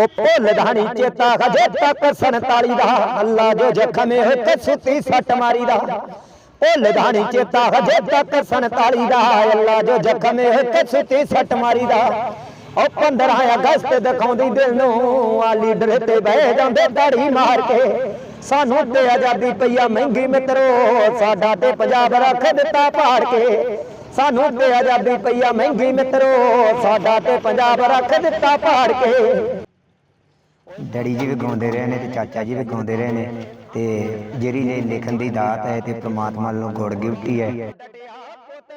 ਉਹ ਭੁੱਲਦਾ ਨੀ ਚੇਤਾ ਹਜੇ ਤੱਕ 47 ਦਾ, ਅੱਲਾ ਜੋ ਜ਼ਖਮੇ ਹੋਏ ਤੇ ਸੁੱਤੀ ਸੱਟ ਮਾਰੀ ਦਾ। ਭੁੱਲਦਾ ਨੀ ਚੇਤਾ ਹਜੇ ਤੱਕ 47 ਦਾ, ਅੱਲਾ ਜੋ ਜ਼ਖਮੇ ਹੋਏ ਤੇ ਸੁੱਤੀ ਸੱਟ ਮਾਰੀ ਦਾ। ਉਹ 15 ਅਗਸਤ ਦਿਖਾਉਂਦੀ ਦਿਲ ਨੂੰ, ਆ ਲੀਡਰ ਤੇ ਬਹਿ ਜਾਂਦੇ ਦਾੜੀ ਮਾਰ ਕੇ। ਸਾਨੂੰ ਤੇ ਆਜ਼ਾਦੀ ਪਈਆ ਮਹਿੰਗੀ ਮਿੱਤਰੋ, ਸਾਡਾ ਤੇ ਪੰਜਾਬ ਰੱਖ ਦਿੱਤਾ ਪਾੜ ਕੇ। ਸਾਨੂੰ ਤੇ ਆਜ਼ਾਦੀ ਪਈਆ ਮਹਿੰਗੀ ਮਿੱਤਰੋ, ਸਾਡਾ ਤੇ ਪੰਜਾਬ ਰੱਖ ਦਿੱਤਾ ਪਾੜ ਕੇ। ਡੈਡੀ ਜੀ ਵੀ ਗਾਉਂਦੇ ਰਹੇ ਨੇ ਤੇ ਚਾਚਾ ਜੀ ਵੀ ਗਾਉਂਦੇ ਰਹੇ ਨੇ ਤੇ ਜਿਹੜੀ ਨੇ ਲਿਖਣ ਦੀ ਦਾਤ ਹੈ ਤੇ ਪ੍ਰਮਾਤਮਾ ਵੱਲੋਂ ਗੁੜ ਗਿਫਟੀ ਹੈ।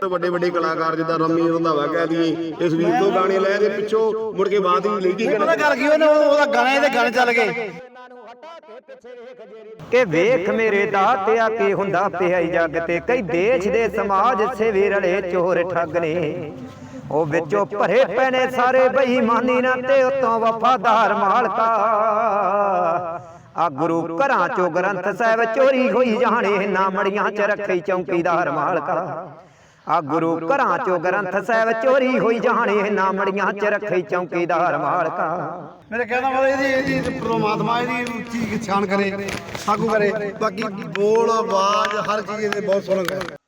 ਵੱਡੇ ਵੱਡੇ ਕਲਾਕਾਰ ਜਿੱਦਾਂ ਰੰਮੀ ਰੰਧਾਵਾ ਕਹਿ ਦਈਏ ਇਸ ਵੀਰ ਤੋਂ ਗਾਣੇ ਲੈ ਦੇ ਪਿੱਛੋਂ ਮੁੜ ਕੇ ਬਾਅਦ ਹੀ ਲਈ ਕੀ ਪਤਾ ਕਰ ਗਈ ਉਹਨੇ ਉਹਦਾ ਗਾਣੇ ਦੇ ਗਾਣੇ ਚੱਲ ਗਏ। ਕਿ ਵੇਖ ਮੇਰੇ ਦਾਤਿਆ ਕੀ ਹੁੰਦਾ ਪਿਆ ਜੱਗ ਤੇ ਕਈ ਦੇਸ਼ ਦੇ ਸਮਾਜ ਸੇਵੇ ਰਲੇ ਚੋਰ ਠੱਗ ਨੇ। ਉਹ ਵਿੱਚੋਂ ਭਰੇ ਪੈਣੇ ਸਾਰੇ ਬੇਈਮਾਨੀ ਨਾਲ ਤੇ ਉਤੋਂ ਵਫਾਦਾਰ ਮਾਲਕਾ। ਆ ਗੁਰੂ ਘਰਾਂ ਚੋਂ ਗ੍ਰੰਥ ਸਾਹਿਬ ਚੋਰੀ ਹੋਈ ਜਾਣੇ ਨਾ ਮੜੀਆਂ ਚ ਰੱਖੀ ਚੌਂਕੀਦਾਰ ਮਾਲਕਾ। ਆ ਗੁਰੂ ਘਰਾਂ ਚੋਂ ਗ੍ਰੰਥ ਸਾਹਿਬ ਚੋਰੀ ਹੋਈ ਜਾਣੇ ਨਾ ਮੜੀਆਂ ਚ ਰੱਖੀ ਚੌਂਕੀਦਾਰ ਮਾਲਕਾ। ਮੇਰੇ ਕਹਿੰਦਾ ਮਤਲਬ ਇਹਦੀ ਇਹਦੀ ਪ੍ਰਮਾਤਮਾ ਇਹਦੀ ਉੱਚੀ ਛਾਣ ਕਰੇ, ਸਾਗੂ ਕਰੇ, ਬਾਕੀ ਬੋਲ, ਆਵਾਜ਼, ਹਰ ਚੀਜ਼ ਇਹਦੇ ਬਹੁਤ ਸੋਹਣਾ ਗਾ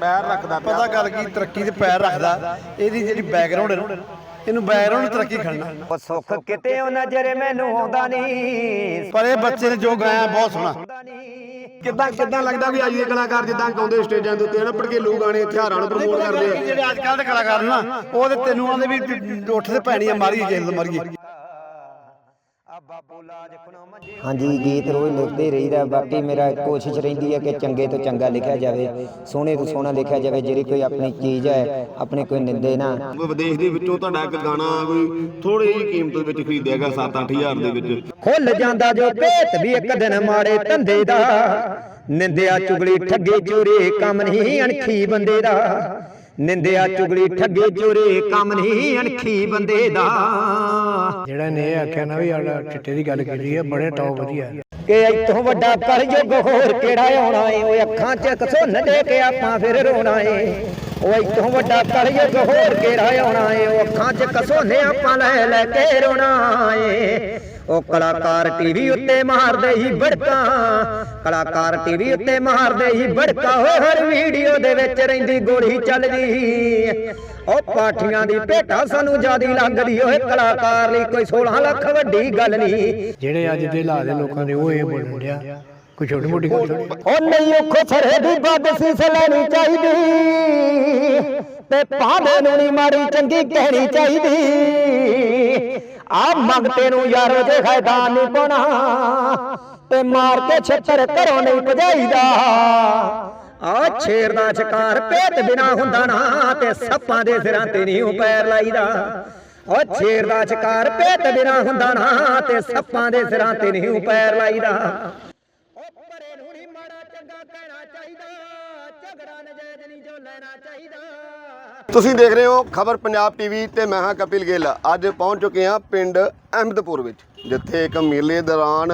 ਪੈਰ ਰੱਖਦਾ ਪਤਾ ਗੱਲ ਕੀ ਤਰੱਕੀ ਤੇ ਪੈਰ ਰੱਖਦਾ। ਇਹਦੀ ਜਿਹੜੀ ਬੈਕਗ੍ਰਾਉਂਡ ਹੈ ਨਾ ਇਹਨੂੰ ਬੈਕਗ੍ਰਾਉਂਡ ਤਰੱਕੀ ਖੜਨਾ। ਉਹ ਸੁੱਖ ਕਿਤੇ ਉਹ ਨਜ਼ਰ ਮੈਨੂੰ ਆਉਂਦਾ ਨਹੀਂ। ਪਰ ਇਹ ਬੱਚੇ ਨੇ ਜੋ ਗਾਇਆ ਬਹੁਤ ਸੋਹਣਾ। ਕਿੱਦਾਂ ਕਿੱਦਾਂ ਲੱਗਦਾ ਵੀ ਅੱਜ ਦੇ ਕਲਾਕਾਰ ਜਿੱਦਾਂ ਗਾਉਂਦੇ ਸਟੇਜਾਂ ਦੇ ਉੱਤੇ ਹਨਾ? ਭੜਕੇਲੂ ਗਾਣੇ ਹਥਿਆਰਾਂ ਨੂੰ ਪ੍ਰਮੋਟ ਕਰਦੇ ਆ। ਜਿਹੜੇ ਅੱਜ ਕੱਲ੍ਹ ਦੇ ਕਲਾਕਾਰ ਨੇ ਨਾ ਉਹ ਤੇ ਤੈਨੂੰ ਆਂਦੇ ਵੀ ਉੱਠ ਤੇ ਪੈਣੀ ਆ ਮਾਰੀ ਜਿੰਦ ਮਰੀਏ। ਹਾਂਜੀ ਗੀਤ ਰੋਜ਼ ਲਿਖਦੇ ਰਹੀਦਾ। ਬਾਕੀ ਮੇਰਾ ਕੋਸ਼ਿਸ਼ ਰਹਿੰਦੀ ਹੈ ਕਿ ਚੰਗੇ ਤੋਂ ਚੰਗਾ ਲਿਖਿਆ ਜਾਵੇ ਸੋਹਣੇ ਤੋਂ ਸੋਹਣਾ ਲਿਖਿਆ ਜਾਵੇ ਜਿਹੜੀ ਕੋਈ ਆਪਣੀ ਚੀਜ਼ ਹੈ ਆਪਣੇ ਕੋਈ ਨਿੰਦੇ ਨਾ। ਵਿਦੇਸ਼ ਦੇ ਵਿੱਚੋਂ ਤੁਹਾਡਾ ਇੱਕ ਗਾਣਾ ਕੋਈ ਥੋੜੀ ਜਿਹੀ ਕੀਮਤ ਦੇ ਵਿੱਚ ਖਰੀਦਿਆ ਗਿਆ 7-8000 ਦੇ ਵਿੱਚ। ਖੁੱਲ ਜਾਂਦਾ ਜੋ ਭੇਤ ਵੀ ਇੱਕ ਦਿਨ ਮਾੜੇ ਧੰਦੇ ਦਾ। ਨਿੰਦਿਆ ਚੁਗਲੀ ਠੱਗੀ ਚੋਰੀ ਕੰਮ ਨਹੀਂ ਅਣਖੀ ਬੰਦੇ ਦਾ। ਨਿੰਦਿਆ ਚੁਗਲੀ ਠੱਗੀ ਚੋਰੀ ਕੰਮ ਨਹੀਂ ਅਣਖੀ ਬੰਦੇ ਦਾ। ਜਿਹੜਾ ਨੇ ਇਹ ਆਖਿਆ ਨਾ ਵੀ ਆਹ ਚਿੱਟੇ ਦੀ ਗੱਲ ਕੀਤੀ ਹੈ ਬੜੇ ਟੌਪ ਵਧੀਆ ਕਿ ਇੱਥੋਂ ਵੱਡਾ ਕਲਯੁੱਗ ਹੋਰ ਕਿਹੜਾ ਆਉਣਾ ਏ? ਓਏ ਅੱਖਾਂ 'ਚ ਕਸੁੰਨ ਦੇ ਕੇ ਆਪਾਂ ਫਿਰ ਰੋਣਾ ਏ। ਓ ਇੱਥੋਂ ਵੱਡਾ ਕਲਯੁੱਗ ਹੋਰ ਕਿਹੜਾ ਆਉਣਾ ਏ? ਓ ਅੱਖਾਂ 'ਚ ਕਸੁੰਨੇ ਆਪਾਂ ਲੈ ਲੈ ਕੇ ਰੋਣਾ ਏ। ਉਹ ਕਲਾਕਾਰ ਟੀਵੀ ਉੱਤੇ ਮਾਰਦੇ ਹੀ ਬੜਕਾਂ ਕਲਾਕਾਰ ਟੀਵੀ ਉੱਤੇ ਮਾਰਦੇ ਹੀ ਬੜਕਾਂ ਹੋ ਹਰ ਵੀਡੀਓ ਦੇ ਵਿੱਚ ਰਹਿੰਦੀ ਗੋਲੀ ਚੱਲਦੀ। ਉਹ ਪਾਠੀਆਂ ਦੀ ਭੇਟਾ ਸਾਨੂੰ ਜਿਆਦੀ ਲੱਗਦੀ। ਓਏ ਕਲਾਕਾਰ ਲਈ ਕੋਈ 16 ਲੱਖ ਵੱਡੀ ਗੱਲ ਨਹੀਂ। ਜਿਹੜੇ ਅੱਜ ਦੇ ਹਾਲਾਤ ਦੇ ਲੋਕਾਂ ਦੇ ਉਹ ਇਹ ਬੋਲਣ ਡਿਆ। ਕੋਈ ਛੋਟੀ ਮੋਟੀ ਗੱਲ। ਉਹ ਨਹੀਂ ਉਹ ਖਸਰੇ ਦੀ ਬੱਦ ਸੀਸ ਲੈਣੀ ਚਾਹੀਦੀ। ਤੇ ਪਾਦੇ ਨੂੰ ਨਹੀਂ ਮਾੜੀ ਚੰਗੀ ਕਹਿਣੀ ਚਾਹੀਦੀ। ਆ ਮੰਗਤੇ ਨੂੰ ਯਾਰੋ ਜੇ ਖੈਦਾਨ ਨਹੀਂ ਪਾਉਣਾ ਤੇ ਮਾਰ ਕੇ ਛੱਤਰ ਘਰੋਂ ਨਹੀਂ ਭਜਾਈਦਾ। ਆ ਛੇਰ ਦਾ ਸ਼ਿਕਾਰ ਭੇਤ ਬਿਨਾ ਹੁੰਦਾ ਨਾ, ਤੇ ਸੱਪਾਂ ਦੇ ਸਿਰਾਂ ਤੇ ਨਹੀਂ ਪੈਰ ਲਾਈਦਾ। ਓ ਛੇਰ ਦਾ ਸ਼ਿਕਾਰ ਭੇਤ ਬਿਨਾ ਹੁੰਦਾ ਨਾ, ਤੇ ਸੱਪਾਂ ਦੇ ਸਿਰਾਂ ਤੇ ਨਹੀਂ ਪੈਰ ਲਾਈਦਾ। ਨਹੀਂ ਜੋ ਲੈਣਾ ਚਾਹੀਦਾ। ਤੁਸੀਂ ਦੇਖ ਰਹੇ ਹੋ ਖਬਰ ਪੰਜਾਬ ਟੀਵੀ ਤੇ ਮੈਂ ਹਾਂ ਕਪਿਲ ਗਿੱਲ। ਅੱਜ ਪਹੁੰਚ ਚੁੱਕੇ ਹਾਂ ਪਿੰਡ ਅਹਿਮਦਪੁਰ ਵਿੱਚ, ਜਿੱਥੇ ਇੱਕ ਮੇਲੇ ਦੌਰਾਨ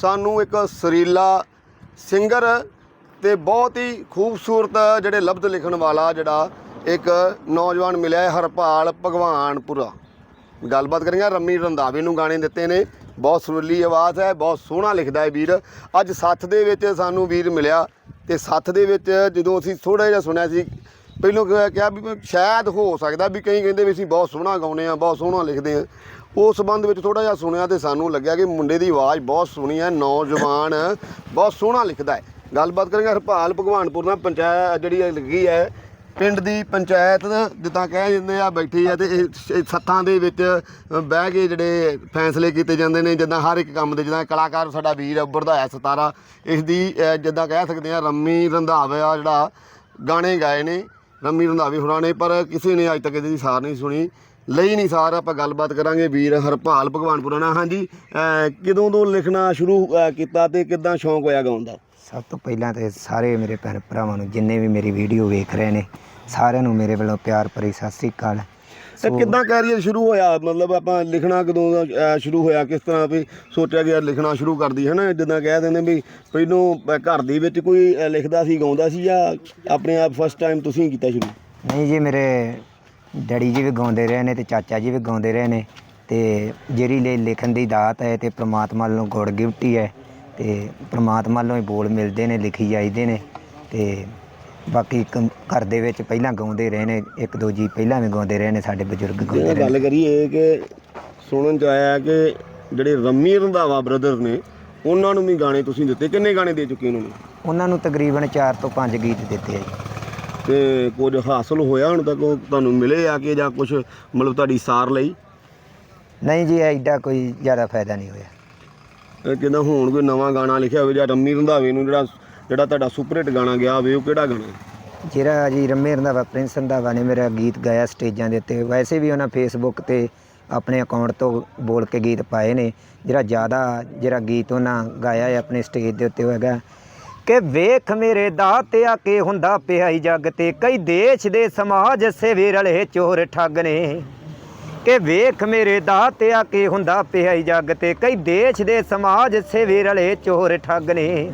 ਸਾਨੂੰ ਇੱਕ ਸੁਰੀਲਾ ਸਿੰਗਰ ਤੇ ਬਹੁਤ ਹੀ ਖੂਬਸੂਰਤ ਜਿਹੜੇ ਲਫ਼ਜ਼ ਲਿਖਣ ਵਾਲਾ ਜਿਹੜਾ ਇੱਕ ਨੌਜਵਾਨ ਮਿਲਿਆ ਹੈ, ਹਰਪਾਲ ਭਗਵਾਨਪੁਰਾ। ਗੱਲਬਾਤ ਕਰਾਂਗੇ ਰੰਮੀ ਰੰਧਾਵੇ ਨੂੰ ਗਾਣੇ ਦਿੱਤੇ ਨੇ। ਬਹੁਤ ਸੁਰੀਲੀ ਆਵਾਜ਼ ਹੈ, ਬਹੁਤ ਸੋਹਣਾ ਲਿਖਦਾ ਹੈ ਵੀਰ। ਅੱਜ ਸੱਥ ਦੇ ਵਿੱਚ ਸਾਨੂੰ ਵੀਰ ਮਿਲਿਆ ਤੇ ਸੱਥ ਦੇ ਵਿੱਚ ਜਦੋਂ ਅਸੀਂ ਥੋੜਾ ਜਿਹਾ ਸੁਣਿਆ ਸੀ, ਪਹਿਲੋਂ ਕਿਹਾ ਵੀ ਸ਼ਾਇਦ ਹੋ ਸਕਦਾ ਵੀ ਕਈ ਕਹਿੰਦੇ ਵੀ ਅਸੀਂ ਬਹੁਤ ਸੋਹਣਾ ਗਾਉਂਦੇ ਆ ਬਹੁਤ ਸੋਹਣਾ ਲਿਖਦੇ ਆ ਉਸ ਸੰਬੰਧ ਵਿੱਚ ਥੋੜਾ ਜਿਹਾ ਸੁਣਿਆ ਤੇ ਸਾਨੂੰ ਲੱਗਿਆ ਕਿ ਮੁੰਡੇ ਦੀ ਆਵਾਜ਼ ਬਹੁਤ ਸੋਹਣੀ ਹੈ, ਨੌਜਵਾਨ ਬਹੁਤ ਸੋਹਣਾ ਲਿਖਦਾ ਹੈ। ਗੱਲਬਾਤ ਕਰਾਂਗੇ ਹਰਪਾਲ ਭਗਵਾਨਪੁਰ ਨਾਲ, ਪੰਚਾਇਤ ਜਿਹੜੀ ਲੱਗੀ ਹੈ ਪਿੰਡ ਦੀ ਪੰਚਾਇਤ ਜਿੱਦਾਂ ਕਹਿ ਜਾਂਦੇ ਆ ਬੈਠੀ ਆ ਤੇ ਇਹ ਸੱਥਾਂ ਦੇ ਵਿੱਚ ਬਹਿ ਕੇ ਜਿਹੜੇ ਫੈਸਲੇ ਕੀਤੇ ਜਾਂਦੇ ਨੇ ਜਿੱਦਾਂ ਹਰ ਇੱਕ ਕੰਮ ਦੇ ਜਿੱਦਾਂ ਕਲਾਕਾਰ ਸਾਡਾ ਵੀਰ ਉੱਭਰਦਾ ਹੈ ਸਤਾਰਾ ਇਸ ਦੀ ਜਿੱਦਾਂ ਕਹਿ ਸਕਦੇ ਆ ਰੰਮੀ ਰੰਧਾਵਾ ਜਿਹੜਾ ਗਾਣੇ ਗਾਏ ਨੇ ਰੰਮੀ ਰੰਧਾਵੇ ਹੋਰਾਂ ਨੇ ਪਰ ਕਿਸੇ ਨੇ ਅੱਜ ਤੱਕ ਇਹਦੀ ਸਾਰ ਨਹੀਂ ਸੁਣੀ ਲਈ ਨਹੀਂ ਸਾਰ ਆਪਾਂ ਗੱਲਬਾਤ ਕਰਾਂਗੇ ਵੀਰ ਹਰਪਾਲ ਭਗਵਾਨਪੁਰਾ ਨਾਲ। ਹਾਂਜੀ ਅਹ, ਕਦੋਂ ਤੋਂ ਲਿਖਣਾ ਸ਼ੁਰੂ ਕੀਤਾ ਤੇ ਕਿਦਾਂ ਸ਼ੌਂਕ ਹੋਇਆ ਗਾਉਣ ਦਾ? ਸਭ ਤੋਂ ਪਹਿਲਾਂ ਤੇ ਸਾਰੇ ਮੇਰੇ ਭੈਣ ਭਰਾਵਾਂ ਨੂੰ ਜਿੰਨੇ ਵੀ ਮੇਰੀ ਵੀਡੀਓ ਵੇਖ ਰਹੇ ਨੇ ਸਾਰਿਆਂ ਨੂੰ ਮੇਰੇ ਵੱਲੋਂ ਪਿਆਰ ਭਰੀ ਸਤਿ ਸ੍ਰੀ ਅਕਾਲ। ਤੇ ਕਿੱਦਾਂ ਕੈਰੀਅਰ ਸ਼ੁਰੂ ਹੋਇਆ? ਮਤਲਬ ਆਪਾਂ ਲਿਖਣਾ ਕਦੋਂ ਦਾ ਅਹ, ਸ਼ੁਰੂ ਹੋਇਆ? ਕਿਸ ਤਰ੍ਹਾਂ ਵੀ ਸੋਚਿਆ ਯਾਰ ਲਿਖਣਾ ਸ਼ੁਰੂ ਕਰਦੀ ਹੈ ਨਾ ਜਿੱਦਾਂ ਕਹਿ ਦਿੰਦੇ ਵੀ ਪਹਿਲੋਂ ਅਹ, ਘਰ ਦੇ ਵਿੱਚ ਕੋਈ ਅਹ, ਲਿਖਦਾ ਸੀ ਗਾਉਂਦਾ ਸੀ ਜਾਂ ਆਪਣੇ ਆਪ ਫਸਟ ਟਾਈਮ ਤੁਸੀਂ ਕੀਤਾ ਸ਼ੁਰੂ? ਨਹੀਂ ਜੀ ਮੇਰੇ ਡੈਡੀ ਜੀ ਵੀ ਗਾਉਂਦੇ ਰਹੇ ਨੇ ਤੇ ਚਾਚਾ ਜੀ ਵੀ ਗਾਉਂਦੇ ਰਹੇ ਨੇ ਤੇ ਜਿਹੜੀ ਲਈ ਲਿਖਣ ਦੀ ਦਾਤ ਹੈ ਤੇ ਪ੍ਰਮਾਤਮਾ ਵੱਲੋਂ ਗੁੜ ਗਿਫਟੀ ਹੈ ਤੇ ਪ੍ਰਮਾਤਮਾ ਵੱਲੋਂ ਹੀ ਬੋਲ ਮਿਲਦੇ ਨੇ ਲਿਖੀ ਜਾਈਦੇ ਨੇ ਤੇ ਬਾਕੀ ਕ- ਘਰ ਦੇ ਵਿੱਚ ਪਹਿਲਾਂ ਗਾਉਂਦੇ ਰਹੇ ਨੇ ਇੱਕ ਦੋ ਜੀ ਪਹਿਲਾਂ ਵੀ ਗਾਉਂਦੇ ਰਹੇ ਨੇ ਸਾਡੇ ਬਜ਼ੁਰਗ ਜੇ ਗਾਉਂਦੇ ਰਹੇ ਗੱਲ ਕਰੀਏ ਕਿ ਸੁਣਨ ਚ ਆਇਆ ਕਿ ਜਿਹੜੇ ਰੰਮੀ ਰੰਧਾਵਾ ਬ੍ਰਦਰਸ ਨੇ ਉਹਨਾਂ ਨੂੰ ਵੀ ਗਾਣੇ ਤੁਸੀਂ ਦਿੱਤੇ ਕਿੰਨੇ ਗਾਣੇ ਦੇ ਚੁੱਕੇ ਉਹਨਾਂ ਨੂੰ? ਉਹਨਾਂ ਨੂੰ ਤਕਰੀਬਨ 4 ਤੋਂ 5 ਗੀਤ ਦਿੱਤੇ ਆ ਜੀ। ਤੇ ਕੁਝ ਹਾਸਲ ਹੋਇਆ ਹੁਣ ਤੱਕ ਉਹ ਤੁਹਾਨੂੰ ਮਿਲੇ ਆ ਕੇ ਜਾਂ ਕੁਝ ਮਤਲਬ ਤੁਹਾਡੀ ਸਾਰ ਲਈ? ਨਹੀਂ ਜੀ ਐਡਾ ਕੋਈ ਜ਼ਿਆਦਾ ਫਾਇਦਾ ਨਹੀਂ ਹੋਇਆ। ਜਿੱਦਾਂ ਹੁਣ ਕੋਈ ਨਵਾਂ ਗਾਣਾ ਲਿਖਿਆ ਹੋਵੇ ਜਾਂ ਰੰਮੀ ਰੰਧਾਵੇ ਨੂੰ ਜਿਹੜਾ ਜਿਹੜਾ ਤੁਹਾਡਾ ਸੁਪਰ ਹਿੱਟ ਗਾਣਾ ਗਿਆ ਹੋਵੇ, ਉਹ ਕਿਹੜਾ ਗਾਣਾ? ਹੈ? ਜਿਹੜਾ ਜੀ ਰੰਮੇ ਰੰਧਾਵਾ, ਪ੍ਰਿੰਸ ਰੰਧਾਵਾ ਨੇ ਮੇਰਾ ਗੀਤ ਗਾਇਆ ਸਟੇਜਾਂ ਦੇ ਉੱਤੇ। ਵੈਸੇ ਵੀ ਉਹਨਾਂ ਫੇਸਬੁੱਕ ਤੇ ਆਪਣੇ ਅਕਾਊਂਟ ਤੋਂ ਬੋਲ ਕੇ ਗੀਤ ਪਾਏ ਨੇ। ਜਿਹੜਾ ਜ਼ਿਆਦਾ ਜਿਹੜਾ ਗੀਤ ਉਹਨਾਂ ਗਾਇਆ ਹੈ ਆਪਣੇ ਸਟੇਜ ਦੇ ਉੱਤੇ ਹੈਗਾ, ਕਿ ਵੇਖ ਮੇਰੇ ਦਾਤਿਆ ਕੇ ਹੁੰਦਾ ਪਿਆਈ ਜੱਗ ਤੇ, ਕਈ ਦੇਸ਼ ਦੇ ਸਮਾਜ ਸੇਵੇ ਰਲੇ ਚੋਰ ਠੱਗ ਨੇ। ਕਿ ਵੇਖ ਮੇਰੇ ਦਾਤਿਆ ਕੇ ਹੁੰਦਾ ਪਿਆ ਜੱਗ ਤੇ, ਕਈ ਦੇਸ਼ ਦੇ ਸਮਾਜ ਸੇਵੇ ਰਲੇ ਚੋਰ ਠੱਗ ਨੇ।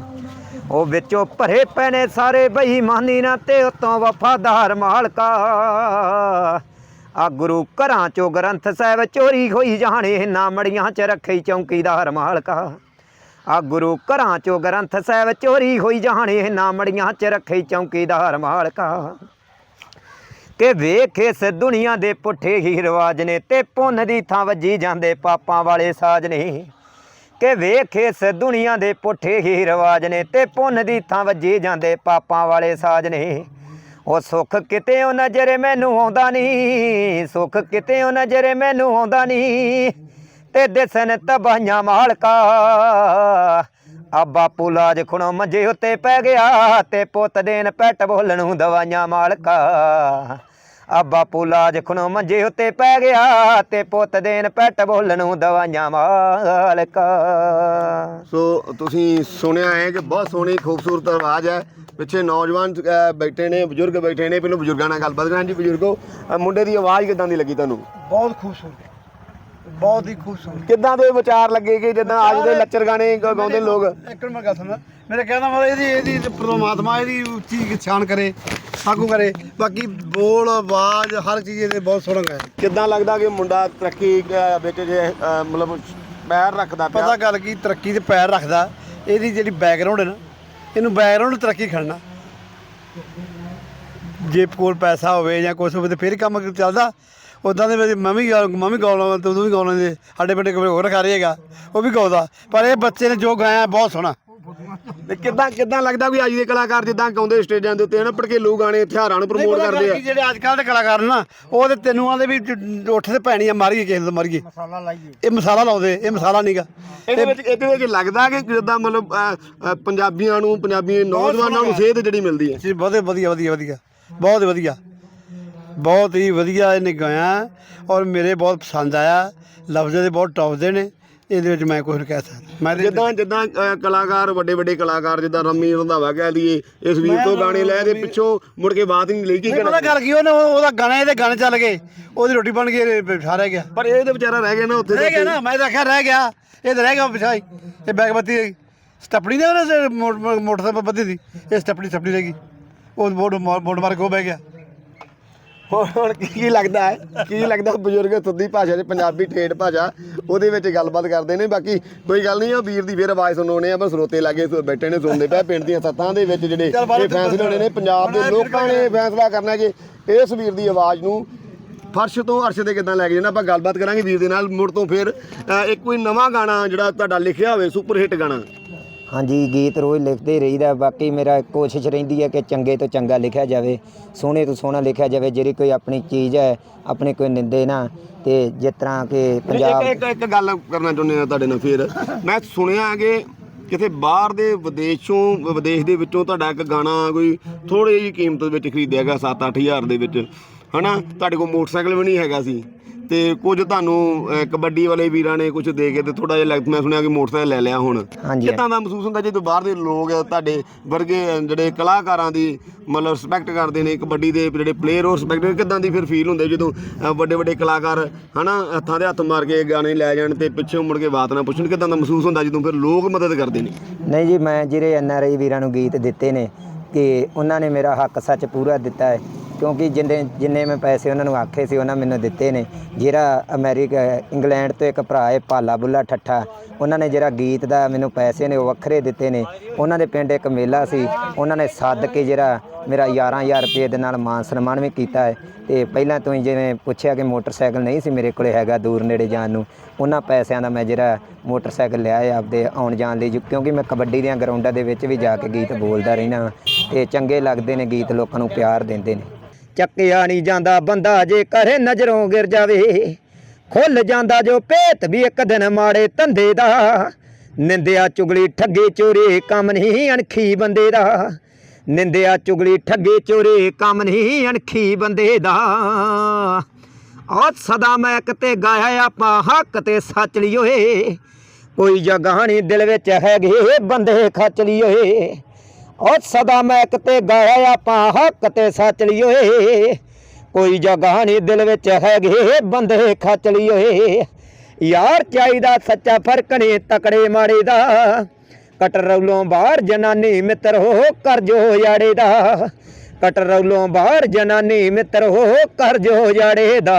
ਉਹ ਵਿੱਚੋਂ ਭਰੇ ਪਏ ਨੇ ਸਾਰੇ ਬੇਈਮਾਨੀ ਨਾ ਤੇ ਉਤੋਂ ਵਫਾਦਾਰ ਮਾਲਕਾ। ਆ ਗੁਰੂ ਘਰਾਂ ਚੋਂ ਗ੍ਰੰਥ ਸਾਹਿਬ ਚੋਰੀ ਹੋਈ ਜਾਣੇ ਨਾ ਮੜੀਆਂ ਚ ਰੱਖੀ ਚੌਂਕੀਦਾਰ ਮਾਲਕਾ। ਆ ਗੁਰੂ ਘਰਾਂ ਚੋਂ ਗ੍ਰੰਥ ਸਾਹਿਬ ਚੋਰੀ ਹੋਈ ਜਾਣੇ ਨਾ ਮੜੀਆਂ ਚ ਰੱਖੀ ਚੌਂਕੀਦਾਰ ਮਾਲਕਾ। ਕਿ ਵੇਖ ਇਸ ਦੁਨੀਆ ਦੇ ਪੁੱਠੇ ਹੀ ਰਿਵਾਜ ਨੇ ਤੇ ਪੁੰਨ ਦੀ ਥਾਂ ਵੱਜੀ ਜਾਂਦੇ ਪਾਪਾਂ ਵਾਲੇ ਸਾਜ ਨੇ। ਕਿ ਵੇਖ ਇਸ ਦੁਨੀਆ ਦੇ ਪੁੱਠੇ ਹੀ ਰਿਵਾਜ ਨੇ ਤੇ ਪੁੰਨ ਦੀ ਥਾਂ ਵੱਜੀ ਜਾਂਦੇ ਪਾਪਾਂ ਵਾਲੇ ਸਾਜ ਨੇ। ਉਹ ਸੁੱਖ ਕਿਤੇ ਉਹ ਨਜ਼ਰੇ ਮੈਨੂੰ ਆਉਂਦਾ ਨਹੀਂ, ਸੁੱਖ ਕਿਤੇ ਉਹ ਨਜ਼ਰੇ ਮੈਨੂੰ ਆਉਂਦਾ ਨਹੀਂ। ਤੇ ਦਿਸਨ ਤਬਾਹੀਆਂ ਮਾਲਕਾ, ਆ ਬਾਪੂ ਲਾਜ ਖੁਣੋ ਮੰਜੇ ਉੱਤੇ ਪੈ ਗਿਆ ਤੇ ਪੁੱਤ ਦੇਣ ਪੈਟ ਬੋਲਣ ਦਵਾਈਆਂ ਮਾਲਕਾ। ਆ ਬਾਪੂ ਲਾਜ ਖੁਣੋ ਮੰਜੇ ਉੱਤੇ ਪੈ ਗਿਆ ਤੇ ਪੁੱਤ ਦੇਣ ਪੈਟ ਬੋਲਣ ਨੂੰ ਦਵਾਈਆਂ ਮਾਲਕਾ। ਸੋ ਤੁਸੀਂ ਸੁਣਿਆ ਹੈ ਕਿ ਬਹੁਤ ਸੋਹਣੀ ਖੂਬਸੂਰਤ ਆਵਾਜ਼ ਹੈ। ਪਿੱਛੇ ਨੌਜਵਾਨ ਬੈਠੇ ਨੇ ਬਜ਼ੁਰਗ ਬੈਠੇ ਨੇ ਪਹਿਲਾਂ ਬਜ਼ੁਰਗਾਂ ਨਾਲ ਗੱਲਬਾਤ ਕਰਾਂ ਜੀ ਬਜ਼ੁਰਗੋ। ਮੁੰਡੇ ਦੀ ਆਵਾਜ਼ ਕਿਦਾਂ ਦੀ ਲੱਗੀ ਤੁਹਾਨੂੰ? ਬਹੁਤ ਖੂਬਸੂਰਤ। ਬਹੁਤ ਹੀ ਖੂਬਸੂਰਤ। ਕਿੱਦਾਂ ਦੇ ਵਿਚਾਰ ਲੱਗੇ ਕਿ ਜਿੱਦਾਂ ਅੱਜ ਦੇ ਲੱਚਰ ਗਾਣੇ ਗ- ਗਾਉਂਦੇ ਲੋਕ? ਇੱਕ ਮਿੰਟ ਮੈਂ ਗੱਲ ਸੁਣ ਮੇਰੇ ਕਹਿੰਦਾ ਮਤਲਬ ਇਹਦੀ ਇਹਦੀ ਪ੍ਰਮਾਤਮਾ ਇਹਦੀ ਉੱਚੀ ਛਾਣ ਕਰੇ ਸਾਕੂ ਕਰੇ। ਬਾਕੀ ਬੋਲ ਆਵਾਜ਼ ਹਰ ਚੀਜ਼ ਇਹਦੇ ਬਹੁਤ ਸੋਹਣਾ ਗਾਇਆ ਕਿੱਦਾਂ ਲੱਗਦਾ ਕਿ ਮੁੰਡਾ ਤਰੱਕੀ ਵਿੱਚ ਜੇ ਮਤਲਬ ਪੈਰ ਰੱਖਦਾ ਪਿਆ? ਪਤਾ ਗੱਲ ਕੀ ਤਰੱਕੀ ਤੇ ਪੈਰ ਰੱਖਦਾ। ਇਹਦੀ ਜਿਹੜੀ ਬੈਕਗ੍ਰਾਉਂਡ ਹੈ ਨਾ ਇਹਨੂੰ ਬੈਕਗ੍ਰਾਉਂਡ ਤਰੱਕੀ ਖੜਨਾ। ਜੇ ਕੋਲ ਪੈਸਾ ਹੋਵੇ ਜਾਂ ਕੁਝ ਹੋਵੇ ਤੇ ਫਿਰ ਕੰਮ ਚੱਲਦਾ। ਉਦਾਂ ਦੇ ਵਿੱਚ ਮੈਂ ਵੀ ਗਾ- ਮੈਂ ਵੀ ਗਾਉਣਾ ਤੂੰ ਵੀ ਗਾਉਣਾ ਦੇ ਸਾਡੇ ਪਿੰਡ ਕੋਈ ਹੋਰ ਖਾ ਰਹੇਗਾ ਉਹ ਵੀ ਗਾਉਂਦਾ ਪਰ ਇਹ ਬੱਚੇ ਨੇ ਜੋ ਗਾਇਆ ਬਹੁਤ ਸੋਹਣਾ। ਤੇ ਕਿੱਦਾਂ ਕਿੱਦਾਂ ਲੱਗਦਾ ਵੀ ਅੱਜ ਦੇ ਕਲਾਕਾਰ ਜਿੱਦਾਂ ਗਾਉਂਦੇ ਸਟੇਜਾਂ ਦੇ ਉੱਤੇ ਹਨਾ ਭੜਕੇਲੂ ਗਾਣੇ ਹਥਿਆਰਾਂ ਨੂੰ ਪ੍ਰਮੋਟ ਕਰਦੇ ਆ। ਜਿਹੜੇ ਅੱਜ ਕੱਲ੍ਹ ਦੇ ਕਲਾਕਾਰ ਨੇ ਨਾ ਉਹ ਤੇ ਤੈਨੂੰ ਆਂਦੇ ਵੀ ਉੱਠ ਤੇ ਪੈਣੀ ਆ ਮਾਰੀਏ ਕਿਸੇ ਤੋਂ ਮਾਰੀਏ। ਮਸਾਲਾ ਲਾਈਏ। ਇਹ ਮਸਾਲਾ ਲਾਉਂਦੇ ਇਹ ਮਸਾਲਾ ਨਹੀਂਗਾ ਇਹਦੇ ਵਿੱਚ ਇਹਦੇ ਵਿੱਚ ਲੱਗਦਾ ਕਿ ਜਿੱਦਾਂ ਮਤਲਬ ਅਹ, ਅਹ, ਪੰਜਾਬੀਆਂ ਨੂੰ ਪੰਜਾਬੀ ਨੌਜਵਾਨਾਂ ਨੂੰ ਸੇਧ ਜਿਹੜੀ ਮਿਲਦੀ ਹੈ। ਜੀ ਬਹੁਤ ਵਧੀਆ ਵਧੀਆ ਵਧੀਆ। ਬਹੁਤ ਵਧੀਆ। ਬਹੁਤ ਹੀ ਵਧੀਆ ਇਹਨੇ ਗਾਇਆ ਔਰ ਮੇਰੇ ਬਹੁਤ ਪਸੰਦ ਆਇਆ। ਲਫ਼ਜ਼ ਦੇ ਬਹੁਤ ਟੌਪ ਦੇ ਨੇ। ਇਹਦੇ ਵਿੱਚ ਮੈਂ ਕੁਝ ਨਹੀਂ ਕਹਿ ਸਕਦਾ। ਮੈਂ ਤੇ- ਜਿੱਦਾਂ ਜਿੱਦਾਂ ਅਹ, ਕਲਾਕਾਰ ਵੱਡੇ ਵੱਡੇ ਕਲਾਕਾਰ ਜਿੱਦਾਂ ਰੰਮੀ ਰੰਧਾਵਾ ਕਹਿ ਲਈਏ ਇਸ ਵੀਰ ਤੋਂ ਗਾਣੇ ਲੈ ਦੇ ਪਿੱਛੋਂ ਮੁੜ ਕੇ ਬਾਤ ਹੀ ਨਹੀਂ ਲਈ ਕੀ ਨਹੀਂ ਪਤਾ ਗੱਲ ਕੀ ਉਹਨੇ ਉਹ- ਉਹਦਾ ਗਾਣਾ ਇਹਦੇ ਗਾਣੇ ਚੱਲ ਗਏ। ਉਹਦੀ ਰੋਟੀ ਬਣ ਗਈ ਇਹ ਸਾਰਾ ਗਿਆ। ਪਰ ਇਹ ਤੇ ਵਿਚਾਰਾ ਰਹਿ ਗਿਆ ਨਾ ਉੱਥੇ ਰਹਿ ਗਿਆ ਨਾ ਮੈਂ ਤਾਂ ਆਖਿਆ ਰਹਿ ਗਿਆ। ਇਹ ਤਾਂ ਰਹਿ ਗਿਆ ਪਿਛਾਈ ਇਹ ਬੈਗ ਬੱਤੀ ਸਟੱਪਣੀ ਦੇ ਉਹਨੇ ਮੋਟਰਸਾਈਕਲ ਬੱਤੀ ਦੀ। ਇਹ ਸਟੱਪਣੀ ਸਟੱਪਣੀ ਰਹਿ ਗਈ। ਉਹ ਬੋਰਡ ਬੋਰਡ ਮਾਰ ਕੇ ਉਹ ਬਹਿ ਗਿਆ। ਹੁਣ ਹੁਣ ਕੀ ਕੀ ਲੱਗਦਾ ਹੈ? ਕੀ ਲੱਗਦਾ ਬਜ਼ੁਰਗ ਸੁੱਧੀ ਭਾਸ਼ਾ ਚ ਪੰਜਾਬੀ ਠੇਠ ਭਾਸ਼ਾ ਉਹਦੇ ਵਿੱਚ ਗੱਲਬਾਤ ਕਰਦੇ ਨੇ। ਬਾਕੀ ਕੋਈ ਗੱਲ ਨਹੀਂ ਆ ਵੀਰ ਦੀ ਫਿਰ ਆਵਾਜ਼ ਸੁਣਾਉਣੇ ਆ ਬਸ ਸਰੋਤੇ ਲਾਗੇ ਸੁ- ਬੈਠੇ ਨੇ ਸੁਣਦੇ ਪਏ ਪਿੰਡ ਦੀਆਂ ਸੱਤਾਂ ਦੇ ਵਿੱਚ ਜਿਹੜੇ ਚੱਲ ਬਾਹਰ ਇਹ ਫੈਸਲੇ ਹੋਣੇ ਨੇ ਪੰਜਾਬ ਦੇ ਲੋਕਾਂ ਨੇ ਫੈਸਲਾ ਕਰਨਾ ਕਿ ਇਸ ਵੀਰ ਦੀ ਆਵਾਜ਼ ਨੂੰ ਫਰਸ਼ ਤੋਂ ਅਰਸ਼ ਤੇ ਕਿਦਾਂ ਲੈ ਕੇ ਜਾਣਾ ਆਪਾਂ ਗੱਲਬਾਤ ਕਰਾਂਗੇ ਵੀਰ ਦੇ ਨਾਲ। ਮੁੜ ਤੋਂ ਫਿਰ ਅ, ਇੱਕ ਕੋਈ ਨਵਾਂ ਗਾਣਾ ਜਿਹੜਾ ਤੁਹਾਡਾ ਲਿਖਿਆ ਹੋਵੇ ਸੁਪਰ ਹਿੱਟ ਗਾਣਾ। ਹਾਂਜੀ ਗੀਤ ਰੋਜ਼ ਲਿਖਦੇ ਰਹੀਦਾ ਬਾਕੀ ਮੇਰਾ ਕੋਸ਼ਿਸ਼ ਰਹਿੰਦੀ ਹੈ ਕਿ ਚੰਗੇ ਤੋਂ ਚੰਗਾ ਲਿਖਿਆ ਜਾਵੇ ਸੋਹਣੇ ਤੋਂ ਸੋਹਣਾ ਲਿਖਿਆ ਜਾਵੇ ਜਿਹੜੀ ਕੋਈ ਆਪਣੀ ਚੀਜ਼ ਹੈ ਆਪਣੇ ਕੋਈ ਨਿੰਦੇ ਨਾ ਤੇ ਜਿਸ ਤਰ੍ਹਾਂ ਕਿ ਪੰਜਾਬ ਇੱਕ ਇੱਕ ਗੱਲ ਕਰਨਾ ਚਾਹੁੰਦੇ ਆ ਤੁਹਾਡੇ ਨਾਲ ਫਿਰ। ਮੈਂ ਸੁਣਿਆ ਕਿ ਕਿਤੇ ਬਾਹਰ ਦੇ ਵਿਦੇਸ਼ੋਂ ਵਿਦੇਸ਼ ਦੇ ਵਿੱਚੋਂ ਤੁਹਾਡਾ ਇੱਕ ਗਾਣਾ ਕੋਈ ਥੋੜੀ ਜਿਹੀ ਕੀਮਤ ਵਿੱਚ ਖਰੀਦਿਆ ਗਿਆ 7-8000 ਦੇ ਵਿੱਚ। ਹਨਾ? ਤੁਹਾਡੇ ਕੋਲ ਮੋਟਰਸਾਈਕਲ ਵੀ ਨਹੀਂ ਹੈਗਾ ਸੀ। ਤੇ ਕੁਝ ਤੁਹਾਨੂੰ ਅਹ, ਕਬੱਡੀ ਵਾਲੇ ਵੀਰਾਂ ਨੇ ਕੁਝ ਦੇ ਕੇ ਤੇ ਥੋੜਾ ਜਿਹਾ ਲੱਗ ਮੈਂ ਸੁਣਿਆ ਕਿ ਮੋਟਰਸਾਈਕਲ ਲੈ ਲਿਆ ਹੁਣ। ਹਾਂਜੀ। ਕਿੱਦਾਂ ਦਾ ਮਹਿਸੂਸ ਹੁੰਦਾ ਜਦੋਂ ਬਾਹਰ ਦੇ ਲੋਕ ਤੁਹਾਡੇ ਵਰਗੇ ਜਿਹੜੇ ਕਲਾਕਾਰਾਂ ਦੀ ਮਤਲਬ ਰਿਸਪੈਕਟ ਕਰਦੇ ਨੇ ਕਬੱਡੀ ਦੇ ਜਿਹੜੇ ਪਲੇਅਰ ਉਹ ਰਿਸਪੈਕਟ ਕਿੱਦਾਂ ਦੀ ਫਿਰ ਫੀਲ ਹੁੰਦੀ ਜਦੋਂ ਵੱਡੇ ਵੱਡੇ ਕਲਾਕਾਰ ਹਨਾ ਹੱਥਾਂ ਦੇ ਹੱਥ ਮਾਰ ਕੇ ਗਾਣੇ ਲੈ ਜਾਣ ਤੇ ਪਿੱਛੋਂ ਮੁੜ ਕੇ ਬਾਤ ਨਾ ਪੁੱਛਣ ਕਿੱਦਾਂ ਦਾ ਮਹਿਸੂਸ ਹੁੰਦਾ ਜਦੋਂ ਫਿਰ ਲੋਕ ਮਦਦ ਕਰਦੇ ਨੇ? ਨਹੀਂ ਜੀ ਮੈਂ ਜਿਹੜੇ ਆਈ ਵੀਰਾਂ ਨੂੰ ਗੀਤ ਦਿੱਤੇ ਨੇ ਕਿ ਉਹਨਾਂ ਨੇ ਮੇਰਾ ਹੱਕ ਸੱਚ ਪੂਰਾ ਦਿੱਤਾ ਹੈ। ਕਿਉਂਕਿ ਜਿੰਨੇ ਜਿੰਨੇ ਮੈਂ ਪੈਸੇ ਉਹਨਾਂ ਨੂੰ ਆਖੇ ਸੀ, ਉਹਨਾਂ ਮੈਨੂੰ ਦਿੱਤੇ ਨੇ। ਜਿਹੜਾ ਅਮਰੀਕਾ, ਇੰਗਲੈਂਡ ਤੋਂ ਇੱਕ ਭਰਾ ਹੈ ਭਾਲਾ ਬੁੱਲਾ ਠੱਠਾ, ਉਹਨਾਂ ਨੇ ਜਿਹੜਾ ਗੀਤ ਦਾ ਮੈਨੂੰ ਪੈਸੇ ਨੇ, ਉਹ ਵੱਖਰੇ ਦਿੱਤੇ ਨੇ। ਉਹਨਾਂ ਦੇ ਪਿੰਡ ਇੱਕ ਮੇਲਾ ਸੀ, ਉਹਨਾਂ ਨੇ ਸੱਦ ਕੇ ਜਿਹੜਾ ਮੇਰਾ 11000 ਰੁਪਏ ਦੇ ਨਾਲ ਮਾਨ ਸਨਮਾਨ ਵੀ ਕੀਤਾ ਹੈ ਤੇ ਪਹਿਲਾਂ ਤੋਂ ਹੀ ਜਿਵੇਂ ਪੁੱਛਿਆ ਕਿ ਮੋਟਰਸਾਈਕਲ ਨਹੀਂ ਸੀ ਮੇਰੇ ਕੋਲੇ ਹੈਗਾ ਦੂਰ ਨੇੜੇ ਜਾਣ ਨੂੰ, ਉਹਨਾਂ ਪੈਸਿਆਂ ਦਾ ਮੈਂ ਜਿਹੜਾ ਮੋਟਰਸਾਈਕਲ ਲਿਆ ਹੈ ਆਪਦੇ ਆਉਣ ਜਾਣ ਲਈ, ਜੋ- ਕਿਉਂਕਿ ਮੈਂ ਕਬੱਡੀ ਦੀਆਂ ਗਰਾਊਂਡਾਂ ਦੇ ਵਿੱਚ ਵੀ ਜਾ ਕੇ ਗੀਤ ਬੋਲਦਾ ਰਹਿਣਾ ਤੇ ਚੰਗੇ ਲੱਗਦੇ ਨੇ, ਗੀਤ ਲੋਕਾਂ ਨੂੰ ਪਿਆਰ ਦਿੰਦੇ ਨੇ। ਚੱਕਿਆ ਨਹੀਂ ਜਾਂਦਾ, ਬੰਦਾ ਜੇ ਕਰੇ ਨਜ਼ਰੋਂ ਗਿਰ ਜਾਵੇ। ਖੁੱਲ ਜਾਂਦਾ ਜੋ ਭੇਤ ਵੀ ਇੱਕ ਦਿਨ ਮਾੜੇ ਧੰਦੇ ਦਾ। ਨਿੰਦਿਆ ਚੁਗਲੀ ਠੱਗੇ ਚੋਰੀ ਕੰਮ ਨਹੀਂ ਅਣਖੀ ਬੰਦੇ ਦਾ। ਨਿੰਦਿਆ ਚੁਗਲੀ ਠੱਗੇ ਚੋਰੇ ਕੰਮ ਨਹੀਂ ਅਣਖੀ ਬੰਦੇ ਦਾ। ਆ ਸਦਾ ਮੈਂ ਕਿਤੇ ਗਾਇਆ ਆਪਾਂ ਹੱਕ ਤੇ ਸੱਚ ਲਈ ਓਏ ਕੋਈ ਜਗ੍ਹਾ ਦਿਲ ਵਿੱਚ ਹੈਗੇ ਬੰਦੇ ਖੱਚ ਲਈ ਓਏ ਉਹ ਸਦਾ ਮੈਂ ਕਿਤੇ ਗਾਇਆ ਆਪਾਂ ਹੱਕ ਤੇ ਸੱਚ ਲਈ ਕੋਈ ਜਗ੍ਹਾ ਨਹੀਂ ਦਿਲ ਵਿੱਚ ਹੈਗੇ, ਬੰਦੇ ਖੱਚ ਲਈ ਓਏ। ਯਾਰ ਚਾਹੀਦਾ ਸੱਚਾ ਫ਼ਰਕ ਨਹੀਂ ਤਕੜੇ ਮਾੜੇ ਦਾ। ਕਟਰੌਲੋਂ ਬਾਹਰ ਜਨਾਨੀ ਮਿੱਤਰ ਹੋ, ਕਰ ਜੋ ਯਾੜੇ ਦਾ। ਕਟਰੌਲੋਂ ਬਾਹਰ ਜਨਾਨੀ ਮਿੱਤਰ ਹੋ, ਕਰ ਜੋ ਯਾੜੇ ਦਾ।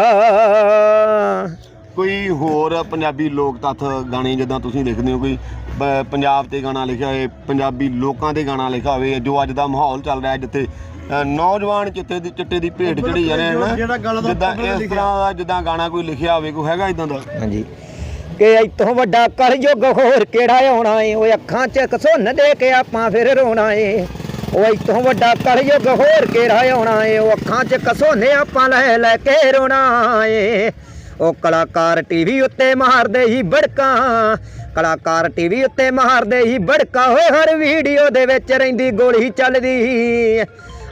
ਕੋਈ ਹੋਰ ਪੰਜਾਬੀ ਲੋਕ ਤੱਥ ਗਾਣੇ ਜਿੱਦਾਂ ਤੁਸੀਂ ਲਿਖਦੇ ਹੋ ਕੋਈ ਪ- ਪੰਜਾਬ ਤੇ ਗਾਣਾ ਲਿਖਿਆ ਹੋਵੇ ਪੰਜਾਬੀ ਲੋਕਾਂ ਤੇ ਗਾਣਾ ਲਿਖਿਆ ਹੋਵੇ ਜੋ ਅੱਜ ਦਾ ਮਾਹੌਲ ਚੱਲ ਰਿਹਾ ਹੈ ਜਿੱਥੇ ਅ, ਨੌਜਵਾਨ ਚਿੱਤੇ ਦੀ ਚਿੱਟੇ ਦੀ ਭੇਟ ਚੜੀ ਜਾ ਰਹੇ ਹਨ। ਜਿਹੜਾ ਗੱਲ ਦਾ ਜਿੱਦਾਂ ਇਸ ਤਰ੍ਹਾਂ ਦਾ ਜਿੱਦਾਂ ਗਾਣਾ ਕੋਈ ਲਿਖਿਆ ਹੋਵੇ ਕੋਈ ਹੈਗਾ ਇਦਾਂ ਦਾ? ਹਾਂਜੀ। ਕਿ ਇਤੋਂ ਵੱਡਾ ਕਲਯੁੱਗ ਹੋਰ ਕਿਹੜਾ ਆਉਣਾ ਏ? ਓਏ ਅੱਖਾਂ 'ਚ ਕਸੁੰਨ ਦੇ ਕੇ ਆਪਾਂ ਫਿਰ ਰੋਣਾ ਏ। ਓ ਇਤੋਂ ਵੱਡਾ ਕਲਯੁੱਗ ਹੋਰ ਕਿਹੜਾ ਆਉਣਾ ਏ? ਉਹ ਅੱਖਾਂ 'ਚ ਕਸੁੰਨ ਆਪਾਂ ਲੈ ਲੈ ਕੇ ਰੋਣਾ ਏ। ਉਹ ਕਲਾਕਾਰ ਟੀਵੀ ਉੱਤੇ ਮਾਰਦੇ ਹੀ ਬੜਕਾਂ। ਕਲਾਕਾਰ ਟੀਵੀ ਉੱਤੇ ਮਾਰਦੇ ਹੀ ਬੜਕਾ। ਹੋਏ ਹਰ ਵੀਡੀਓ ਦੇ ਵਿੱਚ ਰਹਿੰਦੀ, ਗੋਲੀ ਚੱਲਦੀ।